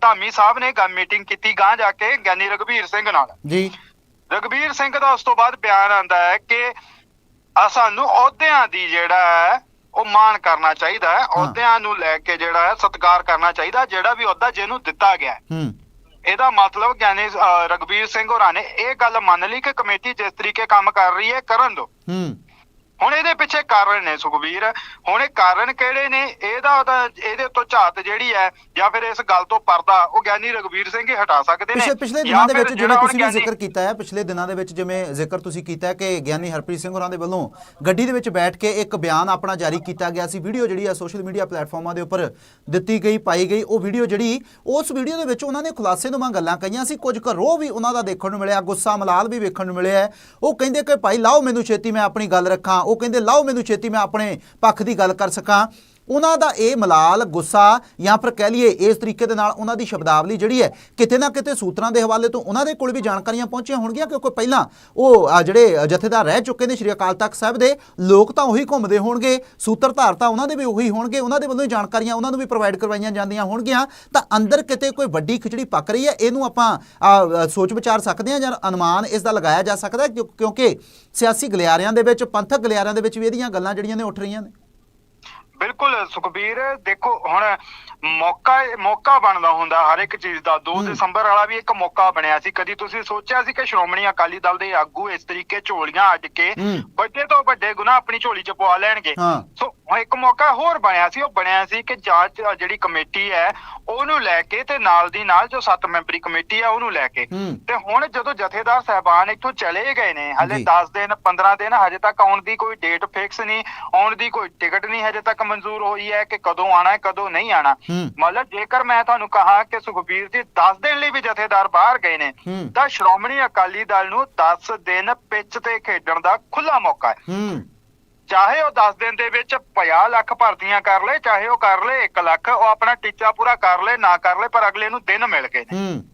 ਧਾਮੀ ਸਾਹਿਬ ਨੇ ਗਾ ਮੀਟਿੰਗ ਕੀਤੀ ਗਾਂ ਜਾ ਕੇ ਗਿਆਨੀ ਰਗਵੀਰ ਸਿੰਘ ਨਾਲ। ਜੀ। ਰਗਵੀਰ ਸਿੰਘ ਦਾ ਉਸ ਤੋਂ ਬਾਅਦ ਬਿਆਨ ਆਂਦਾ ਹੈ ਕਿ ਆ ਸਾਨੂੰ ਅਹੁਦਿਆਂ ਦੀ ਜਿਹੜਾ ਹੈ ਉਹ ਮਾਣ ਕਰਨਾ ਚਾਹੀਦਾ ਹੈ। ਅਹੁਦਿਆਂ ਨੂੰ ਲੈ ਕੇ ਜਿਹੜਾ ਹੈ ਸਤਿਕਾਰ ਕਰਨਾ ਚਾਹੀਦਾ ਜਿਹੜਾ ਵੀ ਅਹੁਦਾ ਜਿਹਨੂੰ ਦਿੱਤਾ ਗਿਆ ਹੈ। ਹੂੰ। ਇਹਦਾ ਮਤਲਬ ਗਿਆਨੀ ਰਗਵੀਰ ਸਿੰਘ ਹੋਰਾਂ ਨੇ ਇਹ ਗੱਲ ਮੰਨ ਲਈ ਕਿ ਕਮੇਟੀ ਜਿਸ ਤਰੀਕੇ ਕੰਮ ਕਰ ਰਹੀ ਹੈ ਕਰਨ ਦੋ ਹੂੰ। ਹੁਣ ਇਹਦੇ ਪਿੱਛੇ ਕਾਰਨ ਨੇ ਸੁਖਬੀਰ। ਹੁਣ ਇਹ ਕਾਰਨ ਕਿਹੜੇ ਨੇ? ਇਹਦਾ ਉਹਦਾ ਇਹਦੇ ਤੋਂ ਝਾਤ ਜਿਹੜੀ ਹੈ ਜਾਂ ਫਿਰ ਇਸ ਗੱਲ ਤੋਂ ਪਰਦਾ ਉਹ ਗਿਆਨੀ ਰਗਵੀਰ ਸਿੰਘ ਹੀ ਹਟਾ ਸਕਦੇ ਨੇ। ਪਿਛਲੇ ਦਿਨਾਂ ਦੇ ਵਿੱਚ ਜਿਹੜਾ ਜਿਵੇਂ ਤੁਸੀਂ ਵੀ ਜ਼ਿਕਰ ਕੀਤਾ ਹੈ ਪਿਛਲੇ ਦਿਨਾਂ ਦੇ ਵਿੱਚ ਜਿਵੇਂ ਜ਼ਿਕਰ ਤੁਸੀਂ ਕੀਤਾ ਹੈ ਕਿ ਗਿਆਨੀ ਹਰਪ੍ਰੀਤ ਸਿੰਘ ਹੋਰਾਂ ਦੇ ਵੱਲੋਂ ਗੱਡੀ ਦੇ ਵਿੱਚ ਬੈਠ ਕੇ ਇੱਕ ਬਿਆਨ ਆਪਣਾ ਜਾਰੀ ਕੀਤਾ ਗਿਆ ਸੀ। ਵੀਡੀਓ ਜਿਹੜੀ ਆ ਸੋਸ਼ਲ ਮੀਡੀਆ ਪਲੇਟਫਾਰਮਾਂ ਦੇ ਉੱਪਰ ਦਿੱਤੀ ਗਈ ਪਾਈ ਗਈ। ਉਹ ਵੀਡੀਓ ਜਿਹੜੀ ਉਸ ਵੀਡੀਓ ਦੇ ਵਿੱਚ ਉਹਨਾਂ ਨੇ ਖੁਲਾਸੇ ਨੂੰ ਗੱਲਾਂ ਕਹੀਆਂ ਸੀ। ਕੁਝ ਕੁ ਰੋਹ ਵੀ ਉਹਨਾਂ ਦਾ ਦੇਖਣ ਨੂੰ ਮਿਲਿਆ ਗੁੱਸਾ ਮਲਾਲ ਵੀ ਵੇਖਣ ਨੂੰ ਮਿਲਿਆ। ਉਹ ਕਹਿੰਦੇ ਕਿ ਭਾਈ ਲਾਓ ਮੈਨੂੰ ਛੇਤੀ ਮੈਂ ਆਪਣੀ ਗੱਲ ਰੱਖਾਂ। ਉਹ ਕਹਿੰਦੇ ਲਾਓ ਮੈਨੂੰ ਛੇਤੀ ਮੈਂ ਆਪਣੇ ਪੱਖ ਦੀ ਗੱਲ ਕਰ ਸਕਾਂ। ਉਹਨਾਂ ਦਾ ਇਹ ਮਲਾਲ, ਗੁੱਸਾ ਜਾਂ ਫਿਰ ਕਹਿ ਲਈਏ ਇਸ ਤਰੀਕੇ ਦੇ ਨਾਲ ਉਹਨਾਂ ਦੀ ਸ਼ਬਦਾਵਲੀ ਜਿਹੜੀ ਹੈ, ਕਿਤੇ ਨਾ ਕਿਤੇ ਸੂਤਰਾਂ ਦੇ ਹਵਾਲੇ ਤੋਂ ਉਹਨਾਂ ਦੇ ਕੋਲ ਵੀ ਜਾਣਕਾਰੀਆਂ ਪਹੁੰਚੀਆਂ ਹੋਣਗੀਆਂ ਕਿਉਂਕਿ ਪਹਿਲਾਂ ਉਹ ਜਿਹੜੇ ਜਥੇਦਾਰ ਰਹਿ ਚੁੱਕੇ ਨੇ ਸ਼੍ਰੀ ਅਕਾਲ ਤਖਤ ਸਾਹਿਬ ਦੇ, ਲੋਕ ਤਾਂ ਉਹੀ ਘੁੰਮਦੇ ਹੋਣਗੇ ਸੂਤਰਧਾਰ ਤਾਂ ਉਹਨਾਂ ਦੇ ਵੀ ਉਹੀ ਹੋਣਗੇ, ਉਹਨਾਂ ਦੇ ਵੱਲੋਂ ਜਾਣਕਾਰੀਆਂ ਉਹਨਾਂ ਨੂੰ ਵੀ ਪ੍ਰੋਵਾਈਡ ਕਰਵਾਈਆਂ ਜਾਂਦੀਆਂ ਹੋਣਗੀਆਂ। ਤਾਂ ਅੰਦਰ ਕਿਤੇ ਕੋਈ ਵੱਡੀ ਖਿਚੜੀ ਪੱਕ ਰਹੀ ਹੈ, ਇਹਨੂੰ ਆਪਾਂ ਸੋਚ ਵਿਚਾਰ ਸਕਦੇ ਹਾਂ ਜਾਂ ਅਨੁਮਾਨ ਇਸ ਦਾ ਲਗਾਇਆ ਜਾ ਸਕਦਾ ਕਿਉਂ- ਕਿਉਂਕਿ ਸਿਆਸੀ ਗਲਿਆਰਿਆਂ ਦੇ ਵਿੱਚ, ਪੰਥਕ ਗਲਿਆਰਿਆਂ ਦੇ ਵਿੱਚ ਵੀ ਇਹਦੀਆਂ ਗੱਲਾਂ ਜਿਹੜੀਆਂ ਨੇ ਉੱਠ ਰਹੀਆਂ ਨੇ। ਬਿਲਕੁਲ ਸੁਖਬੀਰ ਦੇਖੋ ਹੁਣ ਮੌਕਾ ਮੌਕਾ ਬਣਦਾ ਹੁੰਦਾ ਹਰ ਇੱਕ ਚੀਜ਼ ਦਾ 2 ਹੂੰ। ਦਸੰਬਰ ਵਾਲਾ ਵੀ ਇੱਕ ਮੌਕਾ ਬਣਿਆ ਸੀ ਕਦੀ ਤੁਸੀਂ ਸੋਚਿਆ ਸੀ ਕਿ ਸ਼੍ਰੋਮਣੀ ਅਕਾਲੀ ਦਲ ਦੇ ਆਗੂ ਇਸ ਤਰੀਕੇ ਝੋਲੀਆਂ ਅੱਡ ਕੇ। ਵੱਡੇ ਤੋਂ ਵੱਡੇ ਗੁਨਾਹ ਆਪਣੀ ਝੋਲੀ 'ਚ ਪਵਾ ਲੈਣਗੇ ਸੋ ਹੁਣ ਇੱਕ ਮੌਕਾ ਹੋਰ ਬਣਿਆ ਸੀ ਉਹ ਬਣਿਆ ਸੀ ਕਿ ਜਾਂਚ ਜਿਹੜੀ ਕਮੇਟੀ ਹੈ ਉਹਨੂੰ ਲੈ ਕੇ ਤੇ ਨਾਲ ਦੀ ਨਾਲ ਜੋ ਸੱਤ ਮੈਂਬਰੀ ਕਮੇਟੀ ਹੈ ਉਹਨੂੰ ਲੈ ਕੇ। ਤੇ ਹੁਣ ਜਦੋਂ ਜਥੇਦਾਰ ਸਾਹਿਬਾਨ ਇੱਥੋਂ ਚਲੇ ਗਏ ਨੇ ਹਲੇ ਜੀ। 10 ਦਿਨ 15 ਦਿਨ ਹਜੇ ਤੱਕ ਆਉਣ ਦੀ ਕੋਈ ਡੇਟ ਫਿਕਸ ਨਹੀਂ ਆਉਣ ਦੀ ਕੋਈ ਟਿਕਟ ਨਹੀਂ ਹਜੇ ਤੱਕ ਮਨਜ਼ੂਰ ਹੋਈ ਹੈ ਕਿ ਕਦੋਂ ਆਣਾ ਹੈ ਕਦੋਂ ਨਹੀਂ ਆਣਾ। ਮਤਲਬ ਜੇਕਰ ਮੈਂ ਤੁਹਾਨੂੰ ਕਹਾ ਕਿ ਸੁਖਬੀਰ ਜੀ 10 ਦਿਨ ਲਈ ਵੀ ਜਥੇਦਾਰ ਬਾਹਰ ਗਏ ਨੇ। ਤਾਂ ਸ਼੍ਰੋਮਣੀ ਅਕਾਲੀ ਦਲ ਨੂੰ 10 ਦਿਨ ਪਿੱਚ ਤੇ ਖੇਡਣ ਦਾ ਖੁੱਲਾ ਮੌਕਾ ਹੂੰ ਚਾਹੇ ਉਹ 10 ਦਿਨ ਦੇ ਵਿੱਚ 50 ਲੱਖ ਭਰਤੀਆਂ ਕਰ ਲੇ, ਚਾਹੇ ਉਹ ਕਰ ਲੇ 1 ਲੱਖ, ਉਹ ਆਪਣਾ ਟੀਚਾ ਪੂਰਾ ਕਰ ਲੇ, ਨਾ ਕਰ ਲੇ, ਪਰ ਅਗਲੇ ਨੂੰ ਦਿਨ ਮਿਲ ਗਏ ਨੇ।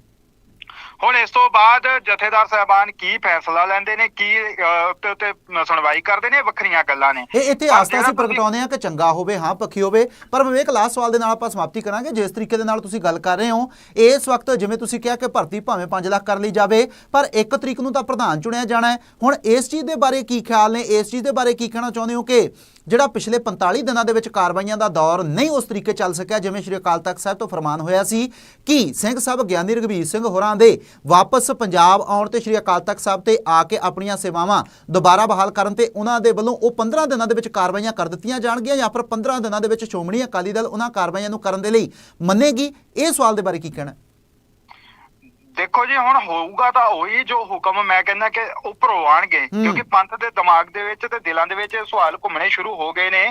ਹੁਣ ਇਸ ਤੋਂ ਬਾਅਦ ਜਥੇਦਾਰ ਸਾਹਿਬਾਨ ਕੀ ਫੈਸਲਾ ਲੈਂਦੇ ਨੇ ਕੀ ਅਹ, ਤੇ ਤੇ ਸੁਣਵਾਈ ਕਰਦੇ ਨੇ ਵੱਖਰੀਆਂ ਗੱਲਾਂ ਨੇ। ਇਹ ਇੱਥੇ ਆਸਤਾ ਅਸੀਂ ਪ੍ਰਗਟਾਉਂਦੇ ਹਾਂ ਕਿ ਚੰਗਾ ਹੋਵੇ ਹਾਂ ਪੱਖੀ ਹੋਵੇ ਪਰ ਵਿਵੇਕ ਲਾਸਟ ਸਵਾਲ ਦੇ ਨਾਲ ਆਪਾਂ ਸਮਾਪਤੀ ਕਰਾਂਗੇ ਜਿਸ ਤਰੀਕੇ ਦੇ ਨਾਲ ਤੁਸੀਂ ਗੱਲ ਕਰ ਰਹੇ ਹੋ। ਇਸ ਵਕਤ ਜਿਵੇਂ ਤੁਸੀਂ ਕਿਹਾ ਕਿ ਭਰਤੀ ਭਾਵੇਂ 5 ਲੱਖ ਕਰ ਲਈ ਜਾਵੇ ਪਰ 1 ਤਰੀਕ ਨੂੰ ਤਾਂ ਪ੍ਰਧਾਨ ਚੁਣਿਆ ਜਾਣਾ ਹੈ। ਹੁਣ ਇਸ ਚੀਜ਼ ਦੇ ਬਾਰੇ ਕੀ ਖਿਆਲ ਨੇ? ਇਸ ਚੀਜ਼ ਦੇ ਬਾਰੇ ਕੀ ਕਹਿਣਾ ਚਾਹੁੰਦੇ ਹੋ ਕਿ ਜਿਹੜਾ ਪਿਛਲੇ 45 ਦਿਨਾਂ ਦੇ ਵਿੱਚ ਕਾਰਵਾਈਆਂ ਦਾ ਦੌਰ ਨਹੀਂ ਉਸ ਤਰੀਕੇ ਚੱਲ ਸਕਿਆ ਜਿਵੇਂ ਸ਼੍ਰੀ ਅਕਾਲ ਤਖਤ ਸਾਹਿਬ ਤੋਂ ਫਰਮਾਨ ਹੋਇਆ ਸੀ ਕਿ ਸਿੰਘ ਸਾਹਿਬ ਗਿਆਨੀ ਰਘਬੀਰ ਸਿੰਘ ਹੋਰਾਂ ਦੇ ਵਾਪਸ ਪੰਜਾਬ ਆਉਣ ਤੇ ਸ਼੍ਰੀ ਅਕਾਲ ਤਖਤ ਸਾਹਿਬ ਤੇ ਆ ਕੇ ਆਪਣੀਆਂ ਸੇਵਾਵਾਂ ਦੁਬਾਰਾ ਬਹਾਲ ਕਰਨ ਤੇ ਉਹਨਾਂ ਦੇ ਵੱਲੋਂ ਉਹ 15 ਦਿਨਾਂ ਦੇ ਵਿੱਚ ਕਾਰਵਾਈਆਂ ਕਰ ਦਿੱਤੀਆਂ ਜਾਣਗੀਆਂ ਜਾਂ ਫਿਰ 15 ਦਿਨਾਂ ਦੇ ਵਿੱਚ ਸ਼੍ਰੋਮਣੀ ਅਕਾਲੀ ਦਲ ਉਹਨਾਂ ਕਾਰਵਾਈਆਂ ਨੂੰ ਕਰਨ ਦੇ ਲਈ ਮੰਨੇਗੀ? ਇਹ ਸਵਾਲ ਦੇ ਬਾਰੇ ਕੀ ਕਹਿਣਾ ਦੇਖੋ ਜੀ ਹੁਣ ਹੋਊਗਾ ਤਾਂ ਉਹੀ ਜੋ ਹੁਕਮ ਮੈਂ ਕਹਿੰਦਾ ਕਿ ਉੱਪਰੋਂ ਆਣਗੇ। ਕਿਉਂਕਿ ਪੰਥ ਦੇ ਦਿਮਾਗ ਦੇ ਵਿੱਚ ਤੇ ਦਿਲਾਂ ਦੇ ਵਿੱਚ ਇਹ ਸਵਾਲ ਘੁੰਮਣੇ ਸ਼ੁਰੂ ਹੋ ਗਏ ਨੇ।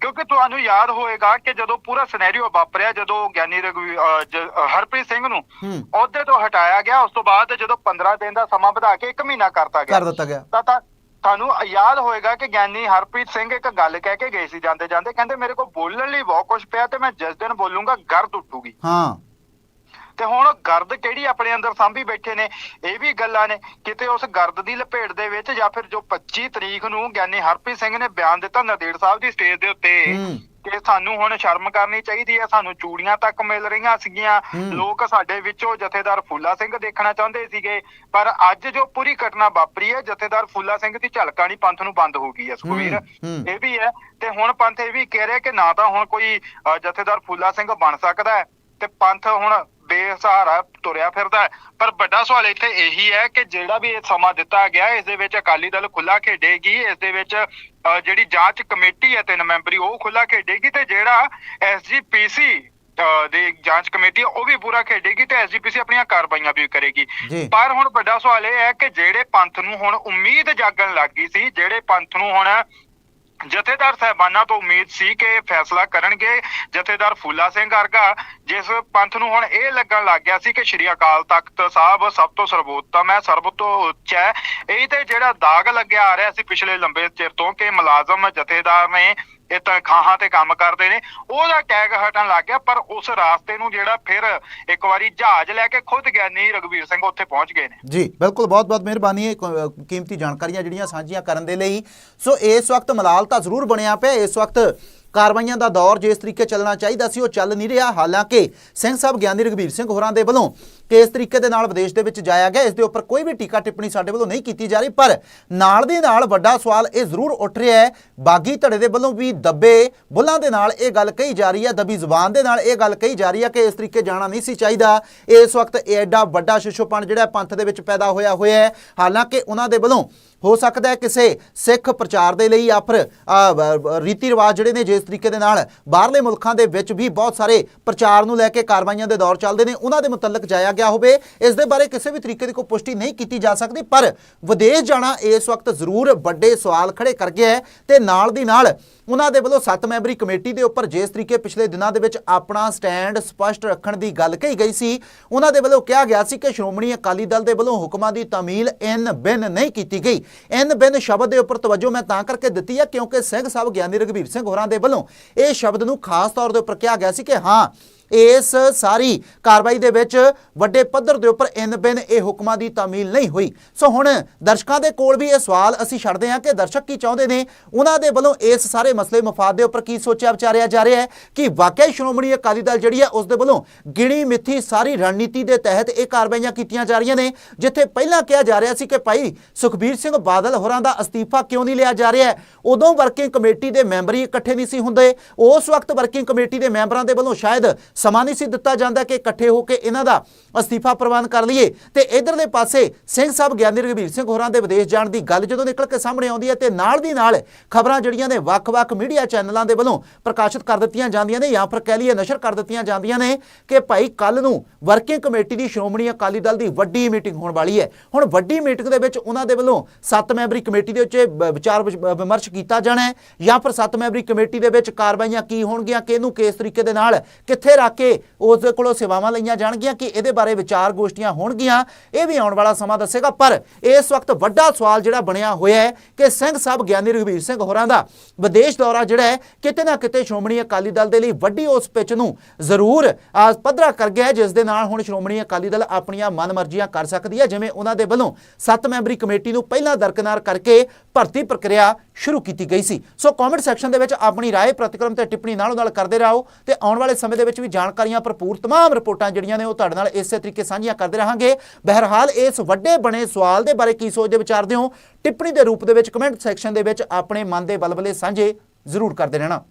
ਕਿਉਂਕਿ ਤੁਹਾਨੂੰ ਯਾਦ ਹੋਏਗਾ ਕਿ ਜਦੋਂ ਪੂਰਾ ਸਿਨੈਰੀਓ ਵਾਪਰਿਆ ਜਦੋਂ ਗਿਆਨੀ ਹਰਪ੍ਰੀਤ ਸਿੰਘ ਨੂੰ। ਅਹੁਦੇ ਤੋਂ ਹਟਾਇਆ ਗਿਆ ਉਸ ਤੋਂ ਬਾਅਦ ਜਦੋਂ 15 ਦਿਨ ਦਾ ਸਮਾਂ ਵਧਾ ਕੇ 1 ਮਹੀਨਾ ਕਰਤਾ ਗਿਆ। ਕਰ ਦਿੱਤਾ ਗਿਆ। ਤਾਂ ਤਾਂ ਤੁਹਾਨੂੰ ਯਾਦ ਹੋਏਗਾ ਕਿ ਗਿਆਨੀ ਹਰਪ੍ਰੀਤ ਸਿੰਘ ਇੱਕ ਗੱਲ ਕਹਿ ਕੇ ਗਏ ਸੀ ਜਾਂਦੇ ਜਾਂਦੇ ਕਹਿੰਦੇ ਮੇਰੇ ਕੋਲ ਬੋਲਣ ਲਈ ਬਹੁਤ ਕੁਝ ਪਿਆ ਤੇ ਮੈਂ ਜਿਸ ਦਿਨ ਬੋਲੂੰਗਾ ਗਰਦ ਉੱਠੂਗੀ। ਹਾਂ। ਤੇ ਹੁਣ ਗਰਦ ਕਿਹੜੀ ਆਪਣੇ ਅੰਦਰ ਸਾਂਭੀ ਬੈਠੇ ਨੇ ਇਹ ਵੀ ਗੱਲਾਂ ਨੇ ਕਿਤੇ ਉਸ ਗਰਦ ਦੀ ਲਪੇਟ ਦੇ ਵਿੱਚ ਜਾਂ ਫਿਰ ਜੋ 25 ਤਰੀਕ ਨੂੰ ਗਿਆਨੀ ਹਰਪ੍ਰੀਤ ਸਿੰਘ ਨੇ ਬਿਆਨ ਦਿੱਤਾ ਨਦੇੜ ਸਾਹਿਬ ਦੀ ਸਟੇਜ ਦੇ ਉੱਤੇ। ਕਿ ਸਾਨੂੰ ਹੁਣ ਸ਼ਰਮ ਕਰਨੀ ਚਾਹੀਦੀ ਹੈ ਸਾਨੂੰ ਚੂੜੀਆਂ ਤੱਕ ਮਿਲ ਰਹੀਆਂ ਸੀਗੀਆਂ। ਲੋਕ ਸਾਡੇ ਵਿੱਚੋਂ ਜਥੇਦਾਰ ਫੂਲਾ ਸਿੰਘ ਦੇਖਣਾ ਚਾਹੁੰਦੇ ਸੀਗੇ ਪਰ ਅੱਜ ਜੋ ਪੂਰੀ ਘਟਨਾ ਵਾਪਰੀ ਹੈ ਜਥੇਦਾਰ ਫੂਲਾ ਸਿੰਘ ਦੀ ਝਲਕਾਂ ਨਹੀਂ ਪੰਥ ਨੂੰ ਬੰਦ ਹੋ ਗਈ ਹੈ ਸੁਖਵੀਰ। ਇਹ ਵੀ ਹੈ ਤੇ ਹੁਣ ਪੰਥ ਇਹ ਵੀ ਕਹਿ ਰਿਹਾ ਕਿ ਨਾ ਤਾਂ ਹੁਣ ਕੋਈ ਜਥੇਦਾਰ ਫੂਲਾ ਸਿੰਘ ਬਣ ਸਕਦਾ ਹੈ ਤੇ ਪੰਥ ਹੁਣ ਬੇਸਹਾਰਾ ਤੁਰਿਆ ਫਿਰਦਾ ਹੈ ਪਰ ਵੱਡਾ ਸਵਾਲ ਇੱਥੇ ਇਹੀ ਹੈ ਕਿ ਜਿਹੜਾ ਵੀ ਇਹ ਸਮਾਂ ਦਿੱਤਾ ਗਿਆ ਇਸ ਦੇ ਵਿੱਚ ਅਕਾਲੀ ਦਲ ਖੁੱਲਾ ਖੇਡੇਗੀ ਇਸ ਦੇ ਵਿੱਚ ਜਿਹੜੀ ਜਾਂਚ ਕਮੇਟੀ ਹੈ ਤਿੰਨ ਮੈਂਬਰੀ ਉਹ ਖੁੱਲਾ ਖੇਡੇਗੀ ਤੇ ਜਿਹੜਾ ਐਸਜੀਪੀਸੀ ਦੀ ਜਾਂਚ ਕਮੇਟੀ ਉਹ ਵੀ ਪੂਰਾ ਖੇਡੇਗੀ ਤੇ ਐਸਜੀਪੀਸੀ ਆਪਣੀਆਂ ਕਾਰਵਾਈਆਂ ਵੀ ਕਰੇਗੀ। ਪਰ ਹੁਣ ਵੱਡਾ ਸਵਾਲ ਇਹ ਹੈ ਕਿ ਜਿਹੜੇ ਪੰਥ ਨੂੰ ਹੁਣ ਉਮੀਦ ਜਾਗਣ ਲੱਗ ਗਈ ਸੀ ਜਿਹੜੇ ਪੰਥ ਨੂੰ ਹੁਣ ਜਥੇਦਾਰ ਸਾਹਿਬਾਨਾਂ ਤੋਂ ਉਮੀਦ ਸੀ ਕਿ ਇਹ ਫੈਸਲਾ ਕਰਨਗੇ। ਜਥੇਦਾਰ ਫੂਲਾ ਸਿੰਘ ਵਰਗਾ, ਜਿਸ ਪੰਥ ਨੂੰ ਹੁਣ ਇਹ ਲੱਗਣ ਲੱਗ ਗਿਆ ਸੀ ਕਿ ਸ਼੍ਰੀ ਅਕਾਲ ਤਖਤ ਸਾਹਿਬ ਸਭ ਤੋਂ ਸਰਵੋਤਮ ਹੈ ਸਰਬ ਤੋਂ ਉੱਚ ਹੈ। ਇਹ ਤੇ ਜਿਹੜਾ ਦਾਗ ਲੱਗਿਆ ਆ ਰਿਹਾ ਸੀ ਪਿਛਲੇ ਲੰਬੇ ਚਿਰ ਤੋਂ ਕਿ ਮੁਲਾਜ਼ਮ ਜਥੇਦਾਰ ਨੇ ਇਹ ਤਨਖਾਹਾਂ ਤੇ ਕੰਮ ਕਰਦੇ ਨੇ। ਉਹਦਾ ਟੈਗ ਹਟਣ ਲੱਗ ਗਿਆ, ਪਰ ਉਸ ਰਾਸਤੇ ਨੂੰ ਜਿਹੜਾ ਫਿਰ ਇੱਕ ਵਾਰੀ ਜਹਾਜ਼ ਲੈ ਕੇ ਖੁਦ ਗਿਆਨੀ ਰਗਵੀਰ ਸਿੰਘ ਉੱਥੇ ਪਹੁੰਚ ਗਏ ਨੇ। ਜੀ, ਬਿਲਕੁਲ, ਬਹੁਤ ਬਹੁਤ ਮਿਹਰਬਾਨੀ ਹੈ ਕੀਮਤੀ ਜਾਣਕਾਰੀਆਂ ਜਿਹੜੀਆਂ ਸਾਂਝੀਆਂ ਕਰਨ ਦੇ ਲਈ। ਸੋ, ਇਸ ਵਕਤ ਮਲਾਲ ਤਾਂ ਜ਼ਰੂਰ ਬਣਿਆ ਪਿਆ, ਇਸ ਵਕਤ ਕਾਰਵਾਈਆਂ ਦਾ ਦੌਰ ਜਿਸ ਤਰੀਕੇ ਚੱਲਣਾ ਚਾਹੀਦਾ ਸੀ, ਉਹ ਚੱਲ ਨਹੀਂ ਰਿਹਾ। ਹਾਲਾਂਕਿ, ਸਿੰਘ ਸਾਹਿਬ ਗਿਆਨੀ ਰਘਬੀਰ ਸਿੰਘ ਹੋਰਾਂ ਦੇ ਵੱਲੋਂ ਕਿ ਇਸ ਤਰੀਕੇ ਦੇ ਨਾਲ ਵਿਦੇਸ਼ ਦੇ ਵਿੱਚ ਜਾਇਆ ਗਿਆ, ਇਸ ਦੇ ਉੱਪਰ ਕੋਈ ਵੀ ਟੀਕਾ ਟਿੱਪਣੀ ਸਾਡੇ ਵੱਲੋਂ ਨਹੀਂ ਕੀਤੀ ਜਾ ਰਹੀ, ਪਰ ਨਾਲ ਦੀ ਨਾਲ ਵੱਡਾ ਸਵਾਲ ਇਹ ਜ਼ਰੂਰ ਉੱਠ ਰਿਹਾ ਹੈ, ਬਾਗੀ ਧੜੇ ਦੇ ਵੱਲੋਂ ਵੀ ਦੱਬੇ ਬੁੱਲਾਂ ਦੇ ਨਾਲ ਇਹ ਗੱਲ ਕਹੀ ਜਾ ਰਹੀ ਹੈ, ਦੱਬੀ ਜ਼ੁਬਾਨ ਦੇ ਨਾਲ ਇਹ ਗੱਲ ਕਹੀ ਜਾ ਰਹੀ ਹੈ ਕਿ ਇਸ ਤਰੀਕੇ ਜਾਣਾ ਨਹੀਂ ਸੀ ਚਾਹੀਦਾ। ਇਸ ਵਕਤ ਇਹ ਐਡਾ ਵੱਡਾ ਸ਼ਿਸ਼ੋਪਣ ਜਿਹੜਾ ਪੰਥ ਦੇ ਵਿੱਚ ਪੈਦਾ ਹੋਇਆ ਹੋਇਆ ਹੈ, ਹਾਲਾਂਕਿ ਉਹਨਾਂ ਦੇ ਵੱਲੋਂ ਹੋ ਸਕਦਾ ਹੈ ਕਿਸੇ ਸਿੱਖ ਪ੍ਰਚਾਰ ਦੇ ਲਈ ਜਾਂ ਫਿਰ ਰੀਤੀ ਰਿਵਾਜ ਜਿਹੜੇ ਨੇ ਜਿਸ ਤਰੀਕੇ ਦੇ ਨਾਲ ਬਾਹਰਲੇ ਮੁਲਕਾਂ ਦੇ ਵਿੱਚ ਵੀ ਬਹੁਤ ਸਾਰੇ ਪ੍ਰਚਾਰ ਨੂੰ ਲੈ ਕੇ ਕਾਰਵਾਈਆਂ ਦੇ ਦੌਰ ਚੱਲਦੇ ਨੇ, ਉਹਨਾਂ ਦੇ ਮੁਤਲਕ ਜਾਇਆ ਗਿਆ ਹੋਵੇ, ਇਸ ਦੇ ਬਾਰੇ ਕਿਸੇ ਵੀ ਤਰੀਕੇ ਦੀ ਕੋਈ ਪੁਸ਼ਟੀ ਨਹੀਂ ਕੀਤੀ ਜਾ ਸਕਦੀ, ਪਰ ਵਿਦੇਸ਼ ਜਾਣਾ ਇਸ ਵਕਤ ਜ਼ਰੂਰ ਵੱਡੇ ਸਵਾਲ ਖੜੇ ਕਰ ਗਿਆ ਹੈ ਤੇ ਨਾਲ ਦੀ ਨਾਲ ਉਹਨਾਂ ਦੇ ਵੱਲੋਂ ਸੱਤ ਮੈਂਬਰੀ ਕਮੇਟੀ ਦੇ ਉੱਪਰ ਜਿਸ ਤਰੀਕੇ ਪਿਛਲੇ ਦਿਨਾਂ ਦੇ ਵਿੱਚ ਆਪਣਾ ਸਟੈਂਡ ਸਪਸ਼ਟ ਰੱਖਣ ਦੀ ਗੱਲ ਕਹੀ ਗਈ ਸੀ, ਉਹਨਾਂ ਦੇ ਵੱਲੋਂ ਕਿਹਾ ਗਿਆ ਸੀ ਕਿ ਸ਼੍ਰੋਮਣੀ ਅਕਾਲੀ ਦਲ ਦੇ ਵੱਲੋਂ ਹੁਕਮਾਂ ਦੀ ਤਾਮੀਲ ਇਨ ਬਿਨ ਨਹੀਂ ਕੀਤੀ ਗਈ। ਇਨ ਬਿਨ ਸ਼ਬਦ ਦੇ ਉੱਪਰ ਤਵੱਜੋ ਮੈਂ ਤਾਂ ਕਰਕੇ ਦਿੱਤੀ ਹੈ ਕਿਉਂਕਿ ਸਿੰਘ ਸਾਹਿਬ ਗਿਆਨੀ ਰਘਬੀਰ ਸਿੰਘ ਹੋਰਾਂ ਦੇ ਵੱਲੋਂ ਇਹ ਸ਼ਬਦ ਨੂੰ ਖਾਸ ਤੌਰ ਦੇ ਉੱਪਰ ਕਿਹਾ ਗਿਆ ਸੀ ਕਿ ਹਾਂ ਇਸ ਸਾਰੀ ਕਾਰਵਾਈ ਦੇ ਵਿੱਚ ਵੱਡੇ ਪੱਧਰ ਦੇ ਉੱਪਰ ਇਨ ਬਿਨ ਇਹ ਹੁਕਮਾਂ ਦੀ ਤਾਮੀਲ ਨਹੀਂ ਹੋਈ। ਸੋ ਹੁਣ ਦਰਸ਼ਕਾਂ ਦੇ ਕੋਲ ਵੀ ਇਹ ਸਵਾਲ ਅਸੀਂ ਛੱਡਦੇ ਹਾਂ ਕਿ ਦਰਸ਼ਕ ਕੀ ਚਾਹੁੰਦੇ ਨੇ? ਉਹਨਾਂ ਦੇ ਵੱਲੋਂ ਇਸ ਸਾਰੇ ਮਸਲੇ ਮਫਾਦ ਦੇ ਉੱਪਰ ਕੀ ਸੋਚਿਆ ਵਿਚਾਰਿਆ ਜਾ ਰਿਹਾ ਹੈ ਕਿ ਵਾਕਈ ਸ਼੍ਰੋਮਣੀ ਅਕਾਲੀ ਦਲ ਜਿਹੜੀ ਹੈ ਉਸ ਦੇ ਵੱਲੋਂ ਗਿਣੀ ਮਿੱਥੀ ਸਾਰੀ ਰਣਨੀਤੀ ਦੇ ਤਹਿਤ ਇਹ ਕਾਰਵਾਈਆਂ ਕੀਤੀਆਂ ਜਾ ਰਹੀਆਂ ਨੇ, ਜਿੱਥੇ ਪਹਿਲਾਂ ਕਿਹਾ ਜਾ ਰਿਹਾ ਸੀ ਕਿ ਭਾਈ ਸੁਖਬੀਰ ਸਿੰਘ ਬਾਦਲ ਹੋਰਾਂ ਦਾ ਅਸਤੀਫਾ ਕਿਉਂ ਨਹੀਂ ਲਿਆ ਜਾ ਰਿਹਾ ਉਦੋਂ ਵਰਕਿੰਗ ਕਮੇਟੀ ਦੇ ਮੈਂਬਰ ਹੀ ਇਕੱਠੇ ਨਹੀਂ ਸੀ ਹੁੰਦੇ। ਉਸ ਵਕਤ ਵਰਕਿੰਗ ਕਮੇਟੀ ਦੇ ਮੈਂਬਰਾਂ ਦੇ ਵੱਲੋਂ ਸ਼ਾਇਦ ਸਮਾਂ ਨਹੀਂ ਸੀ ਦਿੱਤਾ ਜਾਂਦਾ ਕਿ ਇਕੱਠੇ ਹੋ ਕੇ ਇਹਨਾਂ ਦਾ ਅਸਤੀਫਾ ਪ੍ਰਵਾਨ ਕਰ ਲਈਏ। ਤੇ ਇਧਰਲੇ ਪਾਸੇ ਸਿੰਘ ਸਾਹਿਬ ਗਿਆਨੀ ਰਘਬੀਰ ਸਿੰਘ ਹੋਰਾਂ ਦੇ ਵਿਦੇਸ਼ ਜਾਣ ਦੀ ਗੱਲ ਜਦੋਂ ਨਿਕਲ ਕੇ ਸਾਹਮਣੇ ਆਉਂਦੀ ਹੈ ਤੇ ਨਾਲ ਦੀ ਨਾਲ ਖਬਰਾਂ ਜਿਹੜੀਆਂ ਨੇ ਵੱਖ-ਵੱਖ ਮੀਡੀਆ ਚੈਨਲਾਂ ਦੇ ਵੱਲੋਂ ਪ੍ਰਕਾਸ਼ਿਤ ਕਰ ਦਿੱਤੀਆਂ ਜਾਂਦੀਆਂ ਨੇ ਜਾਂ ਫਿਰ ਕਹਿ ਲਈਏ ਨਸ਼ਰ ਕਰ ਦਿੱਤੀਆਂ ਜਾਂਦੀਆਂ ਨੇ ਕਿ ਭਾਈ ਕੱਲ ਨੂੰ ਵਰਕਿੰਗ ਕਮੇਟੀ ਦੀ ਸ਼੍ਰੋਮਣੀ ਅਕਾਲੀ ਦਲ ਦੀ ਵੱਡੀ ਮੀਟਿੰਗ ਹੋਣ ਵਾਲੀ ਹੈ। ਹੁਣ ਵੱਡੀ ਮੀਟਿੰਗ ਦੇ ਵਿੱਚ ਉਹਨਾਂ ਦੇ ਵੱਲੋਂ ਸੱਤ ਮੈਂਬਰੀ ਕਮੇਟੀ ਦੇ ਉੱਤੇ ਬ- ਵਿਚਾਰ ਵਿਮਰਸ਼ ਕੀਤਾ ਜਾਣਾ ਹੈ ਜਾਂ ਫਿਰ ਸੱਤ ਮੈਂਬਰੀ ਕਮੇਟੀ ਦੇ ਵਿੱਚ ਕਾਰਵਾਈਆਂ ਕੀ ਹੋਣਗੀਆਂ, ਕਿਹਨੂੰ, ਕਿਸ ਤਰੀਕੇ ਦੇ ਨਾਲ, ਕਿੱਥੇ ਰੱਖ ਕੇ ਉਸ ਦੇ ਕੋਲੋਂ ਸੇਵਾਵਾਂ ਲਈਆਂ ਜਾਣਗੀਆਂ ਕਿ ਇਹਦੇ ਬਾਰੇ ਵਿਚਾਰ ਗੋਸ਼ਟੀਆਂ ਹੋਣਗੀਆਂ, ਇਹ ਵੀ ਆਉਣ ਵਾਲਾ ਸਮਾਂ ਦੱਸੇਗਾ। ਪਰ ਇਸ ਵਕਤ ਵੱਡਾ ਸਵਾਲ ਜਿਹੜਾ ਬਣਿਆ ਹੋਇਆ ਹੈ ਕਿ ਸਿੰਘ ਸਾਹਿਬ ਗਿਆਨੀ ਰਘਬੀਰ ਸਿੰਘ ਹੋਰਾਂ ਦਾ ਵਿਦੇਸ਼ ਦੌਰਾ ਜਿਹੜਾ ਹੈ, ਕਿਤੇ ਨਾ ਕਿਤੇ ਸ਼੍ਰੋਮਣੀ ਅਕਾਲੀ ਦਲ ਦੇ ਲਈ ਵੱਡੀ ਉਸ ਪਿੱਚ ਨੂੰ ਜ਼ਰੂਰ ਪੱਧਰਾ ਕਰ ਗਿਆ ਜਿਸ ਦੇ ਨਾਲ ਹੁਣ ਸ਼੍ਰੋਮਣੀ ਅਕਾਲੀ ਦਲ ਆਪਣੀਆਂ ਮਨਮਰਜ਼ੀਆਂ ਕਰ ਸਕਦੀ ਹੈ, ਜਿਵੇਂ ਉਹਨਾਂ ਦੇ ਵੱਲੋਂ ਸੱਤ ਮੈਂਬਰੀ ਕਮੇਟੀ ਨੂੰ ਪਹਿਲਾਂ ਦਰਕਨਾਰ ਕਰਕੇ ਭਰਤੀ ਪ੍ਰਕਿਰਿਆ ਸ਼ੁਰੂ ਕੀਤੀ ਗਈ ਸੀ। ਸੋ ਕਮੈਂਟ ਸੈਕਸ਼ਨ ਦੇ ਵਿੱਚ ਆਪਣੀ ਰਾਏ, ਪ੍ਰਤੀਕਰਮ ਤੇ ਟਿੱਪਣੀ ਨਾਲੋਂ ਨਾਲ ਕਰਦੇ ਰਹੋ ਤੇ ਆਉਣ ਵਾਲੇ ਸਮੇਂ ਦੇ ਵਿੱਚ ਵੀ ਜਾਣਕਾਰੀਆਂ ਭਰਪੂਰ ਤਮਾਮ ਰਿਪੋਰਟਾਂ ਜਿਹੜੀਆਂ ਨੇ ਉਹ ਤੁਹਾਡੇ ਨਾਲ ਇਸੇ ਤਰੀਕੇ ਸਾਂਝੀਆਂ ਕਰਦੇ ਰਹਾਂਗੇ। ਬਹਰਹਾਲ ਇਸ ਵੱਡੇ ਬਣੇ ਸਵਾਲ ਦੇ ਬਾਰੇ ਕੀ ਸੋਚਦੇ ਵਿਚਾਰਦੇ ਹੋ ਟਿੱਪਣੀ ਦੇ ਰੂਪ ਦੇ ਵਿੱਚ ਕਮੈਂਟ ਸੈਕਸ਼ਨ ਦੇ ਵਿੱਚ ਆਪਣੇ ਮਨ ਦੇ ਬਲਬਲੇ ਸਾਂਝੇ ਜ਼ਰੂਰ ਕਰਦੇ ਰਹਿਣਾ।